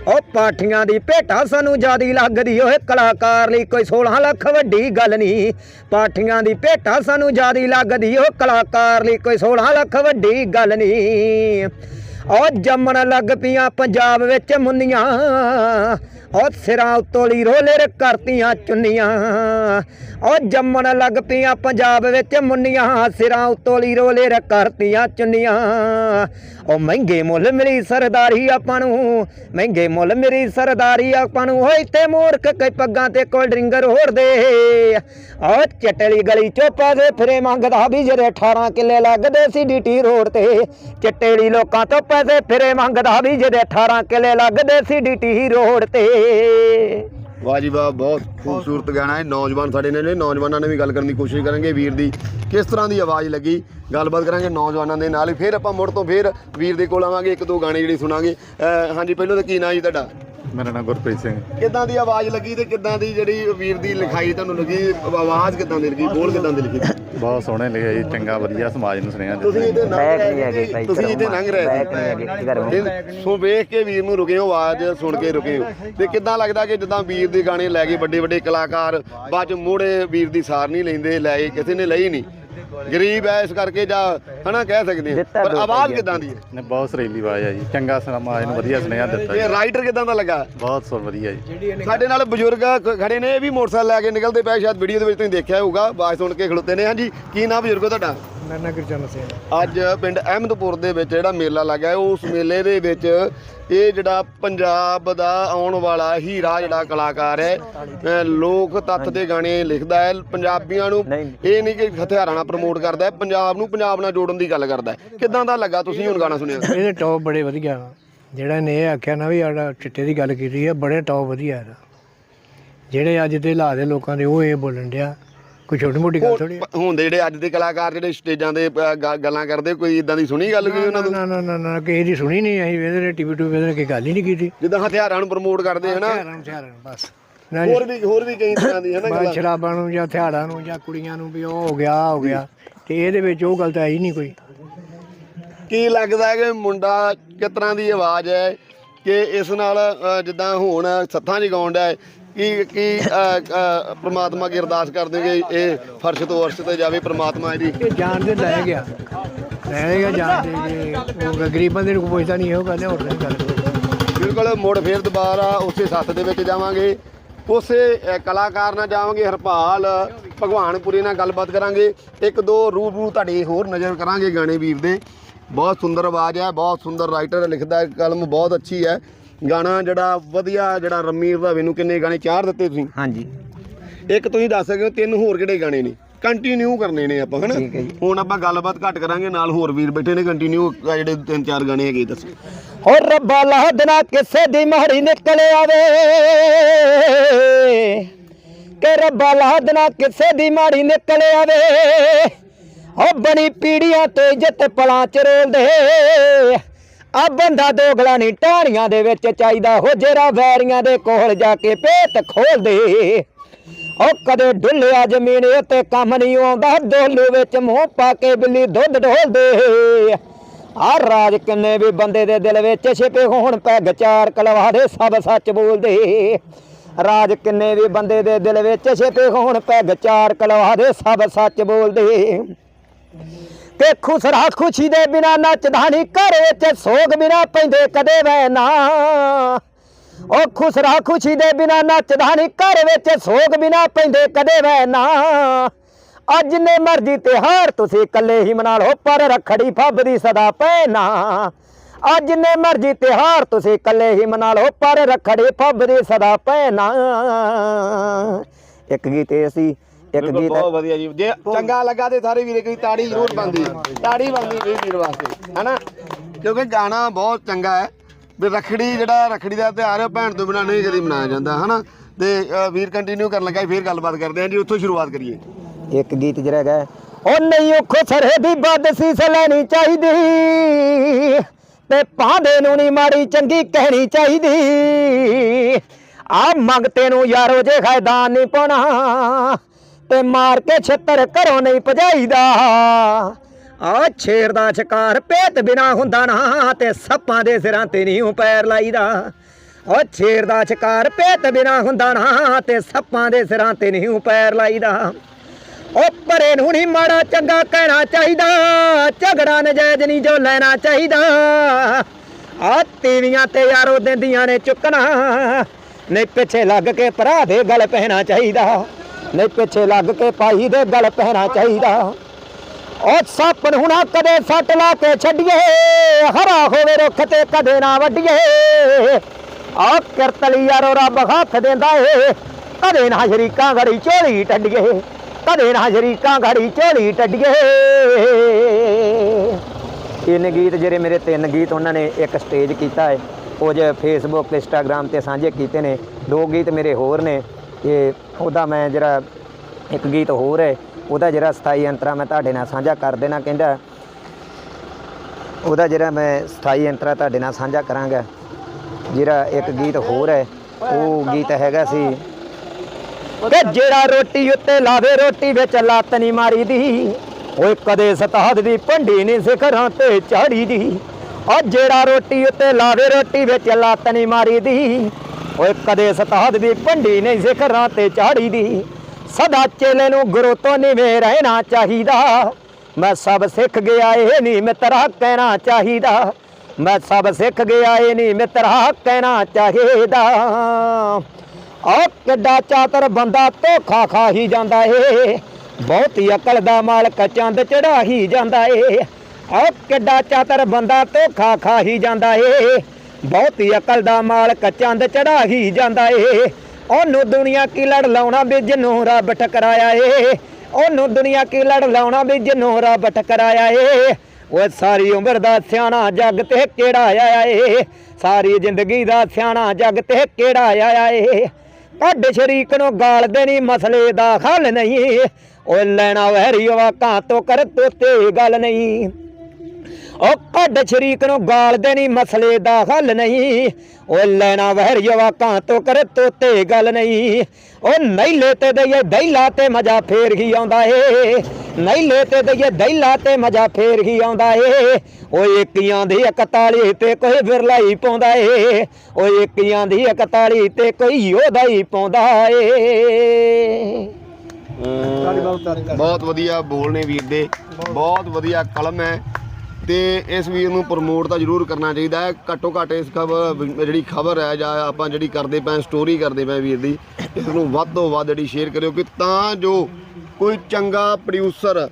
ਉਹ ਪਾਠੀਆਂ ਦੀ ਭੇਟਾ ਸਾਨੂੰ ਜਿਆਦੀ ਲੱਗਦੀ। ਓਏ, ਕਲਾਕਾਰ ਲਈ ਕੋਈ 16 ਲੱਖ ਵੱਡੀ ਗੱਲ ਨਹੀਂ ਪਾਠੀਆਂ ਦੀ ਭੇਟਾ ਸਾਨੂੰ ਜਿਆਦੀ ਲੱਗਦੀ। ਓ ਕਲਾਕਾਰ ਲਈ ਕੋਈ 16 ਲੱਖ ਵੱਡੀ ਗੱਲ ਨਹੀਂ ਉਹ ਜੰਮਣ ਲੱਗ ਪੀਆਂ ਪੰਜਾਬ ਵਿੱਚ ਮੁੰਨੀਆਂ। ਉਹ ਸਿਰਾਂ ਉੱਤੋਂ ਰੋਲਰ ਕਰਤੀਆਂ ਚੁੰਨੀਆਂ। ਉਹ ਜੰਮਣ ਲੱਗ ਪੀਆਂ ਪੰਜਾਬ ਵਿੱਚ ਮੁੰਨੀਆਂ, ਸਿਰਾਂ ਉੱਤੋਂ ਰੋਲਰ ਕਰਤੀਆਂ ਚੁੰਨੀਆਂ। ਉਹ ਮਹਿੰਗੇ ਮੁੱਲ ਮਿਲੀ ਸਰਦਾਰੀ ਆਪਾਂ ਨੂੰ, ਮਹਿੰਗੇ ਮੁੱਲ ਮਿਲੀ ਸਰਦਾਰੀ ਆਪਾਂ ਨੂੰ। ਹੋਈ ਤੇ ਮੂਰਖ ਕਈ ਪੱਗਾਂ ਤੇ ਕੋਲਡ ਡਰਿੰਕ ਰੋੜਦੇ ਉਹ ਚਟਲੀ ਗਲੀ ਚੋਂ ਪੈਸੇ ਫਿਰੇ ਮੰਗਦਾ ਵੀ ਜਿਹੜੇ 18 ਕਿੱਲੇ ਲੱਗਦੇ ਸੀ ਡੀਟੀ ਰੋਡ ਤੇ, ਚਟੇਲੀ ਲੋਕਾਂ ਤੋਂ ਪੈਸੇ ਫਿਰੇ ਮੰਗਦਾ ਵੀ ਜਿਹੜੇ 18 ਕਿੱਲੇ ਲੱਗਦੇ ਸੀ ਡੀਟੀ ਰੋਡ ਤੇ। ਵਾਹ ਜੀ ਵਾਹ ਬਹੁਤ ਖੂਬਸੂਰਤ ਗਾਣਾ ਹੈ। ਨੌਜਵਾਨ ਸਾਡੇ ਨੇ ਨੌਜਵਾਨਾਂ ਨੇ ਵੀ ਗੱਲ ਕਰਨ ਦੀ ਕੋਸ਼ਿਸ਼ ਕਰਾਂਗੇ ਵੀਰ ਦੀ ਕਿਸ ਤਰ੍ਹਾਂ ਦੀ ਆਵਾਜ਼ ਲੱਗੀ? ਗੱਲਬਾਤ ਕਰਾਂਗੇ ਨੌਜਵਾਨਾਂ ਦੇ ਨਾਲ। ਫਿਰ ਆਪਾਂ ਮੁੜ ਤੋਂ ਫਿਰ ਵੀਰ ਦੇ ਕੋਲ ਆਵਾਂਗੇ ਇੱਕ ਦੋ ਗਾਣੇ ਜਿਹੜੇ ਸੁਣਾਂਗੇ। ਹਾਂਜੀ ਪਹਿਲਾਂ ਤਾਂ ਕੀ ਨਾਂ ਜੀ ਤੁਹਾਡਾ? ਮੇਰਾ ਨਾਮ ਗੁਰਪ੍ਰੀਤ ਸਿੰਘ ਕਿੱਦਾਂ ਦੀ ਆਵਾਜ਼ ਲੱਗੀ ਤੇ ਕਿੱਦਾਂ ਦੀ ਜਿਹੜੀ ਵੀਰ ਦੀ ਲਿਖਾਈ ਤੁਹਾਨੂੰ ਲੱਗੀ? ਆਵਾਜ਼ ਕਿੱਦਾਂ ਦੀ ਲੱਗੀ? ਬੋਲ ਕਿੱਦਾਂ ਦੀ ਲਿਖੀ ਬਹੁਤ ਸੋਹਣੇ ਲਿਖਿਆ ਜੀ ਚੰਗਾ ਵਧੀਆ ਸਮਾਜ ਨੂੰ ਸੁਨੇਹਾ ਤੁਸੀਂ ਦਿੱਤਾ ਇਹਦੇ ਬੈਕ ਲੰਘ ਨਹੀਂ ਹੈਗੇ ਰਹੇ ਭਾਈ ਸੀ ਤੁਸੀਂ ਇਹਦੇ ਲੰਘ ਰਹੇ ਬੈਕ ਨਹੀਂ ਹੈਗੇ ਸੀ ਇਹ- ਸੋ ਵੇਖ ਕੇ ਵੀਰ ਨੂੰ ਰੁਕੇ ਹੋ ਆਵਾਜ਼ ਸੁਣ ਕੇ ਰੁਕੇ ਹੋ। ਤੇ ਕਿੱਦਾਂ ਲੱਗਦਾ ਕਿ ਜਿੱਦਾਂ ਵੀਰ ਦੇ ਗਾਣੇ ਲੈ ਕੇ ਵੱਡੇ ਵੱਡੇ ਕਲਾਕਾਰ ਬਾਅਦ ਚ ਮੋੜੇ ਵੀਰ ਦੀ ਸਾਰ ਨਹੀਂ ਲੈਂਦੇ ਲੈ ਕੇ ਕਿਸੇ ਨੇ ਲਈ ਨਹੀਂ। ਗਰੀਬ ਐ ਇਸ ਕਰਕੇ ਜਾਂ ਹਨਾ ਕਹਿ ਸਕਦੇ ਹਾਂ ਦਿੱਤਾ ਪਰ ਦੋ ਆਵਾਜ਼ ਭਾਈ ਕਿੱਦਾਂ ਦੀ? ਹੈ ਨੇ ਬਹੁਤ ਸਰੀਲੀ ਆਵਾਜ਼ ਹੈ ਜੀ। ਚੰਗਾ ਸਮਾਜ ਨੂੰ ਵਧੀਆ ਸੁਨੇਹਾ ਦਿੱਤਾ ਇਹ ਰਾਈਟਰ ਕਿੱਦਾਂ ਦਾ ਲੱਗਾ? ਬਹੁਤ ਸੋ ਵਧੀਆ ਜੀ। ਸਾਡੇ ਨਾਲ ਬਜ਼ੁਰਗ ਖ- ਖੜੇ ਨੇ ਇਹ ਵੀ ਮੋਟਰਸਾਈਕਲ ਲੈ ਕੇ ਨਿਕਲਦੇ ਪਏ ਸ਼ਾਇਦ ਵੀਡੀਓ ਦੇ ਵਿੱਚ ਤੁਸੀਂ ਦੇਖਿਆ ਹੋਊਗਾ ਆਵਾਜ਼ ਸੁਣ ਕੇ ਖਲੋਤੇ ਨੇ। ਹਾਂਜੀ ਕੀ ਨਾਮ ਬਜ਼ੁਰਗੋ ਤੁਹਾਡਾ? ਮੇਰਾ ਨਾਂ ਗੁਰਚਰਨ ਸਿੰਘ। ਅੱਜ ਪਿੰਡ ਅਹਿਮਦਪੁਰ ਦੇ ਵਿੱਚ ਜਿਹੜਾ ਮੇਲਾ ਲੱਗਾ ਹੈ ਉਸ ਮੇਲੇ ਦੇ ਵਿੱਚ ਇਹ ਜਿਹੜਾ ਪੰਜਾਬ ਦਾ ਆਉਣ ਵਾਲਾ ਹੀਰਾ ਜਿਹੜਾ ਕਲਾਕਾਰ ਹੈ ਅਹ ਲੋਕ ਤੱਥ ਦੇ ਗਾਣੇ ਲਿਖਦਾ ਹੈ ਪੰਜਾਬੀਆਂ ਨੂੰ। ਇਹ ਨਹੀਂ ਕਿ ਹਥਿਆਰਾਂ ਨਾਲ ਪ੍ਰਮੋਟ ਕਰਦਾ ਹੈ ਪੰਜਾਬ ਨੂੰ ਪੰਜਾਬ ਨਾਲ ਜੋੜਨ ਦੀ ਗੱਲ ਕਰਦਾ ਹੈ। ਕਿਦਾਂ ਦਾ ਲੱਗਾ? ਤੁਸੀਂ ਹੁਣ ਗਾਣਾ ਸੁਣਿਆ। ਇਹਦੇ ਟੌਪ ਬੜੇ ਵਧੀਆ ਵਾ। ਜਿਹੜਾ ਇਹਨੇ ਇਹ ਆਖਿਆ ਨਾ ਵੀ ਆੜਾ ਚਿੱਟੇ ਦੀ ਗੱਲ ਕੀਤੀ ਹੈ ਬੜੇ ਟੌਪ ਵਧੀਆ ਇਹਦਾ। ਜਿਹੜੇ ਅੱਜ ਦੇ ਹਾਲਾਤ ਦੇ ਲੋਕਾਂ ਦੇ ਉਹ ਇਹ ਬੋਲਣ ਡਿਆ। ਕੋਈ ਛੋਟੀ ਮੋਟੀ ਗੱਲ ਥੋੜੀ ਹੁਣ ਦੇ ਜਿਹੜੇ ਅੱਜ ਦੇ ਕਲਾਕਾਰ ਜਿਹੜੇ ਸਟੇਜਾਂ ਦੇ ਗ- ਗੱਲਾਂ ਕਰਦੇ ਕੋਈ ਇਦਾਂ ਦੀ ਸੁਣੀ ਗੱਲ ਕੋਈ ਉਹਨਾਂ ਤੋਂ? ਨਾ ਨਾ ਨਾ ਨਾ ਕਿਸੇ ਦੀ ਸੁਣੀ ਨਹੀਂ ਅਸੀਂ ਵੇਦੇ ਟੀਵੀ ਟੂ ਵੇਦੇ ਕੀ ਗੱਲ ਹੀ ਨਹੀਂ ਕੀਤੀ। ਜਿੱਦਾਂ ਹਥਿਆਰਾਂ ਨੂੰ ਪ੍ਰਮੋਟ ਕਰਦੇ ਹਨਾ? ਹਥਿਆਰਾਂ ਹਥਿਆਰਾਂ ਬਸ। ਨਾ ਜੀ, ਹੋਰ ਵੀ ਹੋਰ ਵੀ ਕਈ ਤਰ੍ਹਾਂ ਦੀ ਹਨਾ ਬਸ ਗੱਲਾਂ? ਸ਼ਰਾਬਾਂ ਨੂੰ ਜਾਂ ਹਥਿਆਰਾਂ ਨੂੰ ਜਾਂ ਕੁੜੀਆਂ ਨੂੰ ਵੀ ਉਹ ਹੋ ਗਿਆ ਆਹ ਹੋ ਗਿਆ। ਤੇ ਇਹਦੇ ਵਿੱਚ ਉਹ ਗੱਲ ਤਾਂ ਆਈ ਨਹੀਂ ਕੋਈ। ਕੀ ਲੱਗਦਾ ਹੈ ਕਿ ਮੁੰਡਾ ਕਿਸ ਤਰ੍ਹਾਂ ਦੀ ਆਵਾਜ਼ ਹੈ ਕਿ ਇਸ ਨਾਲ ਅ, ਜਿੱਦਾਂ ਹੁਣ ਸੱਥਾਂ 'ਚ ਗਾਉਂਦਾ ਹੈ ਕੀ ਕੀ ਪ੍ਰਮਾਤਮਾ ਅੱਗੇ ਅਰਦਾਸ ਕਰਦੇ ਕਿ ਇਹ ਫਰਸ਼ ਤੋਂ ਅਰਸ਼ ਤੇ ਜਾਵੇ ਪ੍ਰਮਾਤਮਾ ਇਹਦੀ? ਇਹ ਜਾਣ ਦੇ ਲੈ ਗਿਆ। ਲੈ ਗਿਆ ਜਾਣ ਦੇ ਜੇ ਉਹ ਗਰੀਬ ਬੰਦੇ ਨੂੰ ਪੁੱਛਦਾ ਨਹੀਂ ਇਹੋ ਗੱਲ ਹੈ ਹੋਰ ਨਹੀਂ ਗੱਲ ਬਿਲਕੁਲ ਮੁੜ ਫੇਰ ਦੁਬਾਰਾ ਉਸੇ ਸੱਥ ਦੇ ਵਿੱਚ ਜਾਵਾਂਗੇ। ਉਸੇ ਕਲਾਕਾਰ ਨਾਲ ਜਾਵਾਂਗੇ ਹਰਪਾਲ ਭਗਵਾਨਪੁਰੀ ਨਾਲ ਗੱਲਬਾਤ ਕਰਾਂਗੇ। ਇੱਕ ਦੋ ਰੂਬਰੂ ਤੁਹਾਡੇ ਹੋਰ ਨਜ਼ਰ ਕਰਾਂਗੇ ਗਾਣੇ ਵੀਰ ਦੇ ਬਹੁਤ ਸੁੰਦਰ ਆਵਾਜ਼ ਹੈ ਬਹੁਤ ਸੁੰਦਰ ਰਾਈਟਰ ਲਿਖਦਾ ਕਲਮ ਬਹੁਤ ਅੱਛੀ ਹੈ। ਗਾਣਾ ਜਿਹੜਾ ਵਧੀਆ ਜਿਹੜਾ ਰੰਮੀ ਰਧਾਵੇ ਨੂੰ ਕਿੰਨੇ ਗਾਣੇ ਚਾਰ ਦਿੱਤੇ ਤੁਸੀਂ। ਹਾਂਜੀ। ਇੱਕ ਤੁਸੀਂ ਦੱਸ ਸਕਦੇ ਹੋ ਤਿੰਨ ਹੋਰ ਕਿਹੜੇ ਗਾਣੇ ਨੇ? ਕੰਟੀਨਿਊ ਕਰਨੇ ਨੇ ਆਪਾਂ ਹਨਾ? ਠੀਕ ਹੈ ਜੀ। ਹੁਣ ਆਪਾਂ ਗੱਲਬਾਤ ਘੱਟ ਕਰਾਂਗੇ ਨਾਲ ਹੋਰ ਵੀਰ ਬੈਠੇ ਨੇ ਕੰਟੀਨਿਊ ਜਿਹੜੇ ਤਿੰਨ ਚਾਰ ਗਾਣੇ ਹੈਗੇ ਦੱਸੋ। ਹੋ ਰੱਬਾ ਲਾਦਨਾ ਕਿਸੇ ਦੀ ਮਾਰੀ ਨਿਕਲ ਆਵੇ। ਕਿ ਰੱਬਾ ਲਾਦਨਾ ਕਿਸੇ ਦੀ ਮਾਰੀ ਨਿਕਲ ਆਵੇ। ਹੋ ਬਣੀ ਪੀੜੀਆਂ ਤੇ ਇੱਜ਼ਤ ਪਲਾਂ ਚ ਰੋਲਦੇ। ਆ ਬੰਦਾ ਦੋਗਲਾ ਨਹੀਂ ਟਾਹਣੀਆਂ ਦੇ ਵਿੱਚ ਚਾਹੀਦਾ ਹੋ ਜੇਰਾ ਵੈਰੀਆਂ ਦੇ ਕੋਲ ਜਾ ਕੇ ਪੇਟ ਖੋਲਦੇ। ਉਹ ਕਦੇ ਡੁੱਲਿਆ ਜ਼ਮੀਨ ਉੱਤੇ ਕੰਮ ਨਹੀਂ ਆਉਂਦਾ ਦੋਲੂ ਵਿੱਚ ਮੂੰਹ ਪਾ ਕੇ ਬਿੱਲੀ ਦੁੱਧ ਢੋਲਦੇ ਆ ਰਾਜ ਕਿੰਨੇ ਵੀ ਬੰਦੇ ਦੇ ਦਿਲ ਵਿੱਚ ਛਿਪੇ ਹੋਣ, ਪੈਗ ਚਾਰ ਕਲਵਾ ਦੇ ਸਭ ਸੱਚ ਬੋਲਦੇ। ਰਾਜ ਕਿੰਨੇ ਵੀ ਬੰਦੇ ਦੇ ਦਿਲ ਵਿੱਚ ਛਿਪੇ ਹੋਣ, ਪੈਗ ਚਾਰ ਕਲਵਾ ਦੇ ਸਭ ਸੱਚ ਬੋਲਦੇ। ਤੇ ਖੁਸਰਾ ਖੁਸ਼ੀ ਦੇ ਬਿਨਾ ਨੱਚਦਾ ਨਹੀਂ ਘਰ ਵਿੱਚ ਸੋਗ ਬਿਨਾ ਪੈਂਦੇ ਕਦੇ ਵੈ ਨਾ। ਉਹ ਖੁਸਰਾ ਖੁਸ਼ੀ ਦੇ ਬਿਨਾ ਨੱਚਦਾ ਨਹੀਂ ਘਰ ਵਿੱਚ ਸੋਗ ਬਿਨਾ ਪੈਂਦੇ ਕਦੇ ਵੈ ਨਾ। ਅੱਜ ਨੇ ਮਰਜ਼ੀ ਤਿਹਾਰ ਤੁਸੀਂ ਇਕੱਲੇ ਹੀ ਮਨਾ ਲਓ ਪਰ ਰਖੜੀ ਫੱਬ ਦੀ ਸਦਾ ਪੈਣਾ ਅੱਜ ਨੇ ਮਰਜ਼ੀ ਤਿਹਾਰ ਤੁਸੀਂ ਇਕੱਲੇ ਹੀ ਮਨਾ ਲਓ ਪਰ ਰਖੜੀ ਫੱਬ ਦੀ ਸਦਾ ਪੈਣਾ ਇੱਕ ਗੀਤ ਇਹ ਸੀ ਇੱਕ ਗੀਤ ਬਹੁਤ ਵਧੀਆ ਜੀ। ਜੇ ਚੰਗਾ ਲੱਗਾ ਤੇ ਸਾਰੇ ਵੀਰੇ ਕੋਈ ਤਾੜੀ ਜ਼ਰੂਰ ਬੰਦੀ ਤਾੜੀ ਬੰਦੀ ਵੀ ਵੀਰ ਵਾਸਤੇ ਹਨਾ? ਕਿਉਂਕਿ ਗਾਣਾ ਬਹੁਤ ਚੰਗਾ ਹੈ। ਵੀ ਰਖੜੀ ਜਿਹੜਾ ਰਖੜੀ ਦਾ ਤਿਉਹਾਰ ਹੈ ਭੈਣ ਤੋਂ ਬਿਨਾ ਨਹੀਂ ਕਦੀ ਮਨਾਇਆ ਜਾਂਦਾ ਹਨਾ? ਤੇ ਵੀਰ ਕੰਟੀਨਿਊ ਕਰਨ ਲੱਗਾ ਫੇਰ ਗੱਲਬਾਤ ਕਰਦੇ ਹਾਂ ਜੀ ਉੱਥੋਂ ਸ਼ੁਰੂਆਤ ਕਰੀਏ। ਇੱਕ ਗੀਤ ਜਿਹੜਾ ਹੈਗਾ ਉਹ ਨਹੀਂ ਉਹ ਖੁਸਰੇ ਦੀ ਬਦ ਸੀਸ ਲੈਣੀ ਚਾਹੀਦੀ ਤੇ ਪਾਂਦੇ ਨੂੰ ਨਹੀਂ ਮਾੜੀ ਚੰਗੀ ਕਹਿਣੀ ਚਾਹੀਦੀ। ਆ ਮੰਗਤੇ ਨੂੰ ਯਾਰੋ ਜੇ ਖੈਦਾਨ ਨਹੀਂ ਪਾਉਣਾ। ਤੇ ਮਾਰ ਕੇ ਛੱਤਰ ਘਰੋਂ ਨਹੀਂ ਭਜਾਈਦਾ। ਆ ਛੇਰ ਦਾ ਸ਼ਿਕਾਰ ਪੇਤ ਬਿਨਾ ਹੁੰਦਾ ਨਾ ਤੇ ਸੱਪਾਂ ਦੇ ਸਿਰਾਂ ਤੇ ਨਹੀਂ ਊਂ ਪੈਰ ਲਾਈਦਾ। ਓ ਛੇਰ ਦਾ ਸ਼ਿਕਾਰ ਪੇਤ ਬਿਨਾ ਹੁੰਦਾ ਨਾ ਤੇ ਸੱਪਾਂ ਦੇ ਸਿਰਾਂ ਤੇ ਨਹੀਂ ਪੈਰ ਲਾਈਦਾ। ਓ ਪਰੇ ਨੂੰ ਨਹੀਂ ਮਾੜਾ ਚੰਗਾ ਕਹਿਣਾ ਚਾਹੀਦਾ, ਝਗੜਾ ਨਜਾਇਜ਼ ਨਹੀਂ ਜੋ ਲੈਣਾ ਚਾਹੀਦਾ। ਆ ਤੀਵੀਆਂ ਤੇ ਯਾਰੋ ਦਿੰਦੀਆਂ ਨੇ ਚੁੱਕਣਾ, ਨਹੀਂ ਪਿੱਛੇ ਲੱਗ ਕੇ ਭਰਾ ਦੇ ਗਲ ਪਹਿਣਾ ਚਾਹੀਦਾ। ਨਹੀਂ ਪਿੱਛੇ ਲੱਗ ਕੇ ਭਾਈ ਦੇ ਗਲ ਪਹਿਣਾ ਚਾਹੀਦਾ। ਓ ਸੱਪ ਨੂੰ ਕਦੇ ਸੱਟ ਲਾ ਕੇ ਛੱਡੀਏ, ਹਰਾ ਹੋਵੇ ਰੁੱਖ ਤੇ ਕਦੇ ਨਾ ਵੱਡੀਏ ਆ ਕਿਰਤਲੀ ਯਾਰੋ ਰੱਬ ਹੱਥ ਦਿੰਦਾ ਏ, ਕਦੇ ਨਾ ਸ਼ਰੀਕਾਂ ਘੜੀ ਝੋਲੀ ਟੱਡੀਏ, ਕਦੇ ਨਾ ਸ਼ਰੀਕਾਂ ਘੜੀ ਝੋਲੀ ਟੱਡੀਏ। ਤਿੰਨ ਗੀਤ ਜਿਹੜੇ ਮੇਰੇ ਤਿੰਨ ਗੀਤ ਉਹਨਾਂ ਨੇ ਇੱਕ ਸਟੇਜ ਕੀਤਾ ਹੈ ਉਹ ਜੇ ਫੇਸਬੁੱਕ ਇੰਸਟਾਗ੍ਰam ਤੇ ਸਾਂਝੇ ਕੀਤੇ ਨੇ, ਦੋ ਗੀਤ ਮੇਰੇ ਹੋਰ ਨੇ। ਤੇ ਉਹਦਾ ਮੈਂ ਜਿਹੜਾ ਇੱਕ ਗੀਤ ਹੋਰ ਹੈ, ਉਹਦਾ ਜਿਹੜਾ ਸਥਾਈ ਅੰਤਰਾ ਮੈਂ ਤੁਹਾਡੇ ਨਾਲ ਸਾਂਝਾ ਕਰ ਦੇਣਾ ਕਹਿੰਦਾ। ਉਹਦਾ ਜਿਹੜਾ ਮੈਂ ਸਥਾਈ ਅੰਤਰਾ ਤੁਹਾਡੇ ਨਾਲ ਸਾਂਝਾ ਕਰਾਂਗਾ, ਜਿਹੜਾ ਇੱਕ ਗੀਤ ਹੋਰ ਹੈ, ਉਹ ਗੀਤ ਹੈਗਾ ਸੀ ਕਿ ਜਿਹੜਾ ਰੋਟੀ ਉੱਤੇ ਲਾਵੇ, ਰੋਟੀ ਵਿੱਚ ਲੱਤ ਨਹੀਂ ਮਾਰੀ ਦੀ ਓਏ ਕਦੇ ਸਤਾਦ ਦੀ ਭੰਡੀ ਨਹੀਂ ਸਿਖਰਾਂ ਤੇ ਚਾੜੀ ਦੀ ਓ ਜਿਹੜਾ ਰੋਟੀ ਉੱਤੇ ਲਾਵੇ, ਰੋਟੀ ਵਿੱਚ ਲੱਤ ਨਹੀਂ ਮਾਰੀ ਦੀ ਓਏ ਕਦੇ ਸਤਾਦ ਦੀ ਭੰਡੀ ਨਹੀਂ ਸਿਖਰਾਂ ਤੇ ਚਾੜੀ ਦੀ। ਸਦਾ ਚੇਲੇ ਨੂੰ ਗੁਰੂ ਤੋਂ ਨਿਵੇਂ ਰਹਿਣਾ ਚਾਹੀਦਾ। ਮੈਂ ਸਭ ਸਿੱਖ ਗਿਆ, ਇਹ ਨਹੀਂ ਮਿੱਤਰਾ ਕਹਿਣਾ ਚਾਹੀਦਾ। ਮੈਂ ਸਭ ਸਿੱਖ ਗਿਆ, ਇਹ ਨਹੀਂ ਮਿੱਤਰਾ ਕਹਿਣਾ ਚਾਹੀਦਾ। ਆ ਕਿੱਡਾ ਚਾਤਰ ਬੰਦਾ ਧੋਖਾ ਖਾ ਹੀ ਜਾਂਦਾ ਏ। ਬਹੁਤੀ ਅਕਲ ਦਾ ਮਾਲਕ ਚੰਦ ਚੜਾ ਹੀ ਜਾਂਦਾ ਏ। ਆ ਕਿੱਡਾ ਚਾਤਰ ਬੰਦਾ ਧੋਖਾ ਖਾ ਹੀ ਜਾਂਦਾ ਏ। ਬਹੁਤੀ ਅਕਲ ਦਾ ਮਾਲਕ ਚੰਦ ਚੜਾ ਹੀ ਜਾਂਦਾ ਏ। ਉਹਨੂੰ ਦੁਨੀਆ ਕੀ ਲੜ ਲਾਉਣਾ ਵੀ ਜਿਹਨੂੰ ਰੱਬ ਟਕਰਾਇਆ ਏ। ਉਹਨੂੰ ਦੁਨੀਆ ਕੀ ਲੜ ਲਾਉਣਾ ਵੀ ਜਿਹਨੂੰ ਰੱਬ ਟਕਰਾਇਆ ਏ। ਓਏ ਸਾਰੀ ਉਮਰ ਦਾ ਸਿਆਣਾ ਜੱਗ ਤੇ ਕਿਹੜਾ ਆਇਆ ਏ। ਸਾਰੀ ਜ਼ਿੰਦਗੀ ਦਾ ਸਿਆਣਾ ਜੱਗ ਤੇ ਕਿਹੜਾ ਆਇਆ ਏ। ਕੱਢ ਸ਼ਰੀਕ ਨੂੰ ਗਾਲ ਦੇਣੀ ਮਸਲੇ ਦਾ ਹੱਲ ਨਹੀਂ। ਓਏ ਲੈਣਾ ਵਹਿਰੀ ਵਾਕਾਂ ਤੋਂ ਕਰ ਤੋਤੇ ਗੱਲ ਨਹੀਂ। ਓ ਕੱਢ ਸ਼ਰੀਕ ਨੂੰ ਗਾਲ ਦੇਣੀ ਮਸਲੇ ਦਾ ਹੱਲ ਨਹੀਂ। ਓ ਲੈਣਾ ਵਹਿਰੀ ਵਾਕਾਂ ਤੋਂ ਕਰ ਤੋਤੇ ਗੱਲ ਨਹੀਂ। ਓ ਨੈਲੇ ਤੇ ਦਈਏ ਦੈਲਾ ਤੇ ਮਜ਼ਾ ਫੇਰ ਹੀ ਆਉਂਦਾ ਏ। ਨੈਲੇ ਤੇ ਦਈਏ ਦੈਲਾ ਤੇ ਮਜ਼ਾ ਫੇਰ ਹੀ ਆਉਂਦਾ ਏ। ਓਏ ਇੱਕੀਆਂ ਦੀ 41 ਤੇ ਕੋਈ ਵਿਰਲਾਈ ਪਾਉਂਦਾ ਏ। ਓਏ ਇੱਕੀਆਂ ਦੀ 41 ਤੇ ਕੋਈ ਉਹਦਾ ਹੀ ਪਾਉਂਦਾ ਏ। ਬਹੁਤ ਵਧੀਆ ਬੋਲ ਨੇ ਵੀਰ ਦੇ। ਬਹੁਤ ਵਧੀਆ ਕਲਮ ਹੈ। ਤੇ ਇਸ ਵੀਰ ਨੂੰ ਪ੍ਰਮੋਟ ਤਾਂ ਜ਼ਰੂਰ ਕਰਨਾ ਚਾਹੀਦਾ ਹੈ। ਘੱਟੋ ਘੱਟ ਇਸ ਖਬਰ ਜਿਹੜੀ ਖਬਰ ਹੈ ਜਾਂ ਆਪਾਂ ਜਿਹੜੀ ਕਰਦੇ ਪਏ ਸਟੋਰੀ ਕਰਦੇ ਪਏ ਵੀਰ ਦੀ, ਇਸ ਨੂੰ ਵੱਧ ਤੋਂ ਵੱਧ ਜਿਹੜੀ ਸ਼ੇਅਰ ਕਰਿਓ ਕਿ ਤਾਂ ਜੋ ਕੋਈ ਚੰਗਾ ਪ੍ਰੋਡਿਊਸਰ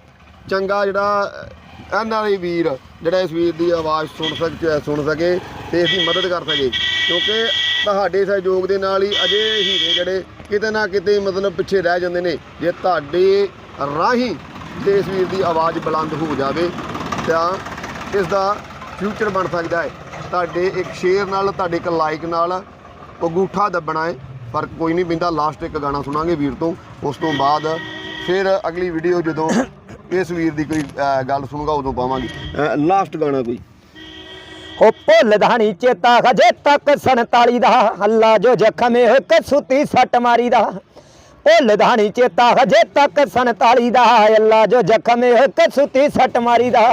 ਚੰਗਾ ਜਿਹੜਾ ਐਨਆਰਆਈ ਵੀਰ, ਜਿਹੜਾ ਇਸ ਵੀਰ ਦੀ ਆਵਾਜ਼ ਸੁਣ ਸਕੇ ਸੁਣ ਸਕੇ ਤੇ ਇਸ ਦੀ ਮਦਦ ਕਰ ਸਕੇ। ਕਿਉਂਕਿ ਤੁਹਾਡੇ ਸਹਿਯੋਗ ਦੇ ਨਾਲ ਹੀ ਅਜੇ ਹੀਰੇ ਜਿਹੜੇ ਕਿਤੇ ਨਾ ਕਿਤੇ ਮਤਲਬ ਪਿੱਛੇ ਰਹਿ ਜਾਂਦੇ ਨੇ। ਜੇ ਤੁਹਾਡੇ ਰਾਹੀਂ ਜੇ ਇਸ ਵੀਰ ਦੀ ਆਵਾਜ਼ ਬੁਲੰਦ ਹੋ ਜਾਵੇ, ਤਾਂ ਇਸ ਦਾ ਫਿਊਚਰ ਬਣ ਸਕਦਾ ਹੈ। ਤੁਹਾਡੇ ਇੱਕ ਸ਼ੇਅਰ ਨਾਲ, ਤੁਹਾਡੇ ਇੱਕ ਲਾਈਕ ਨਾਲ ਅੰਗੂਠਾ ਦੱਬਣਾ ਹੈ। ਪਰ ਕੋਈ ਨਹੀਂ ਪੈਂਦਾ ਲਾਸਟ ਇੱਕ ਗਾਣਾ ਸੁਣਾਂਗੇ ਵੀਰ ਤੋਂ। ਉਸ ਤੋਂ ਬਾਅਦ ਫਿਰ ਅਗਲੀ ਵੀਡੀਓ ਜਦੋਂ ਇਸ ਵੀਰ ਦੀ ਕੋਈ ਗੱਲ ਸੁਣੂਗਾ, ਉਦੋਂ ਪਾਵਾਂਗੇ। ਲਾਸਟ ਗਾਣਾ ਕੋਈ। ਹੋ ਭੁੱਲਦਾ ਨੀ ਚੇਤਾ, ਹਜੇ ਤੱਕ 47 ਦਾ ਹੱਲਾ, ਜੋ ਜ਼ਖਮੇ ਹੋ ਕਸੂਤੀ ਸੱਟ ਮਾਰੀ ਦਾ। ਭੁੱਲਦਾ ਨੀ ਚੇਤਾ, ਹਜੇ ਤੱਕ 47 ਦਾ ਅੱਲਾ ਜੋ ਜ਼ਖਮੇ ਹੋ ਕਸੂਤੀ ਸੱਟ ਮਾਰੀ ਦਾ।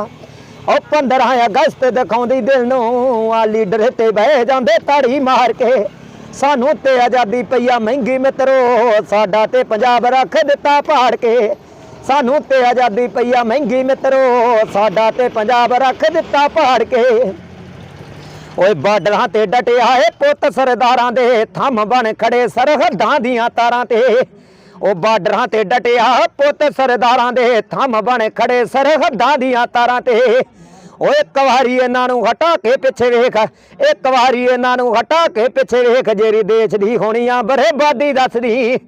ਉਹ 15 ਅਗਸਤ ਦਿਖਾਉਂਦੀ ਦਿਲ ਨੂੰ, ਆ ਲੀਡਰ ਤੇ ਬਹਿ ਜਾਂਦੇ ਤਾੜੀ ਮਾਰ ਕੇ। ਸਾਨੂੰ ਤੇ ਆਜ਼ਾਦੀ ਪਈਆ ਮਹਿੰਗੀ ਮਿੱਤਰੋ, ਸਾਡਾ ਤੇ ਪੰਜਾਬ ਰੱਖ ਦਿੱਤਾ ਪਾੜ ਕੇ। ਸਾਨੂੰ ਤੇ ਆਜ਼ਾਦੀ ਪਈਆ ਮਹਿੰਗੀ ਮਿੱਤਰੋ, ਸਾਡਾ ਤੇ ਪੰਜਾਬ ਰੱਖ ਦਿੱਤਾ ਪਾੜ ਕੇ। ਓਏ ਬਾਰਡਰਾਂ ਤੇ ਡਟਿਆ ਏ ਪੁੱਤ ਸਰਦਾਰਾਂ ਦੇ, ਥੰਮ ਬਣ ਖੜੇ ਸਰਹੱਦਾਂ ਦੀਆਂ ਤਾਰਾਂ ਤੇ। ਉਹ ਬਾਰਡਰਾਂ ਤੇ ਡਟਿਆ, ਪੁੱਤ ਸਰਦਾਰਾਂ ਦੇ ਥੰਮ ਬਣ ਖੜੇ ਸਰਹੱਦਾਂ ਦੀਆਂ ਤਾਰਾਂ ਤੇ। ਓਏ ਇੱਕ ਵਾਰੀ ਇਹਨਾਂ ਨੂੰ ਹਟਾ ਕੇ ਪਿੱਛੇ ਵੇਖ, ਇੱਕ ਵਾਰੀ ਇਹਨਾਂ ਨੂੰ ਹਟਾ ਕੇ ਪਿੱਛੇ ਵੇਖ ਜਿਹੜੀ ਦੇਸ਼ ਦੀ ਹੋਣੀ ਆ, ਬਰੇਬਾਦੀ ਦੱਸਦੀ।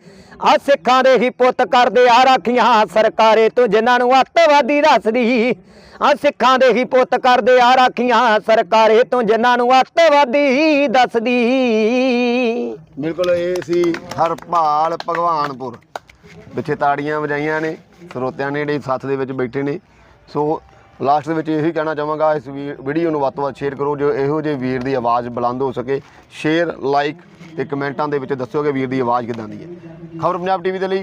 ਆ ਸਿੱਖਾਂ ਦੇ ਹੀ ਪੁੱਤ ਕਰਦੇ ਆ ਰਾਖੀਆਂ, ਸਰਕਾਰੇ ਤੂੰ ਜਿਨ੍ਹਾਂ ਨੂੰ ਅੱਤਵਾਦੀ ਦੱਸਦੀ। ਆ ਸਿੱਖਾਂ ਦੇ ਹੀ ਪੁੱਤ ਕਰਦੇ ਆ ਰਾਖੀਆਂ, ਸਰਕਾਰੇ ਤੋਂ ਜਿਨ੍ਹਾਂ ਨੂੰ ਅੱਤਵਾਦੀ ਦੱਸਦੀ। ਬਿਲਕੁਲ, ਇਹ ਸੀ ਹਰਪਾਲ ਭਗਵਾਨਪੁਰ। ਪਿੱਛੇ ਤਾੜੀਆਂ ਵਜਾਈਆਂ ਨੇ, ਸਰੋਤਿਆਂ ਨੇ ਜਿਹੜੇ ਸਾਥ ਦੇ ਵਿੱਚ ਬੈਠੇ ਨੇ। ਸੋ ਲਾਸਟ ਦੇ ਵਿੱਚ ਇਹੀ ਕਹਿਣਾ ਚਾਹਾਂਗਾ, ਇਸ ਵੀਡੀਓ ਨੂੰ ਵੱਧ ਤੋਂ ਵੱਧ ਸ਼ੇਅਰ ਕਰੋ, ਜੋ ਇਹੋ ਜਿਹੇ ਵੀਰ ਦੀ ਆਵਾਜ਼ ਬੁਲੰਦ ਹੋ ਸਕੇ। ਸ਼ੇਅਰ ਲਾਈਕ ਤੇ ਕਮੈਂਟਾਂ ਦੇ ਵਿੱਚ ਦੱਸਿਓ ਕਿ ਵੀਰ ਦੀ ਆਵਾਜ਼ ਕਿਦਾਂ ਦੀ ਹੈ। ਖਬਰ ਪੰਜਾਬ ਟੀਵੀ ਦੇ ਲਈ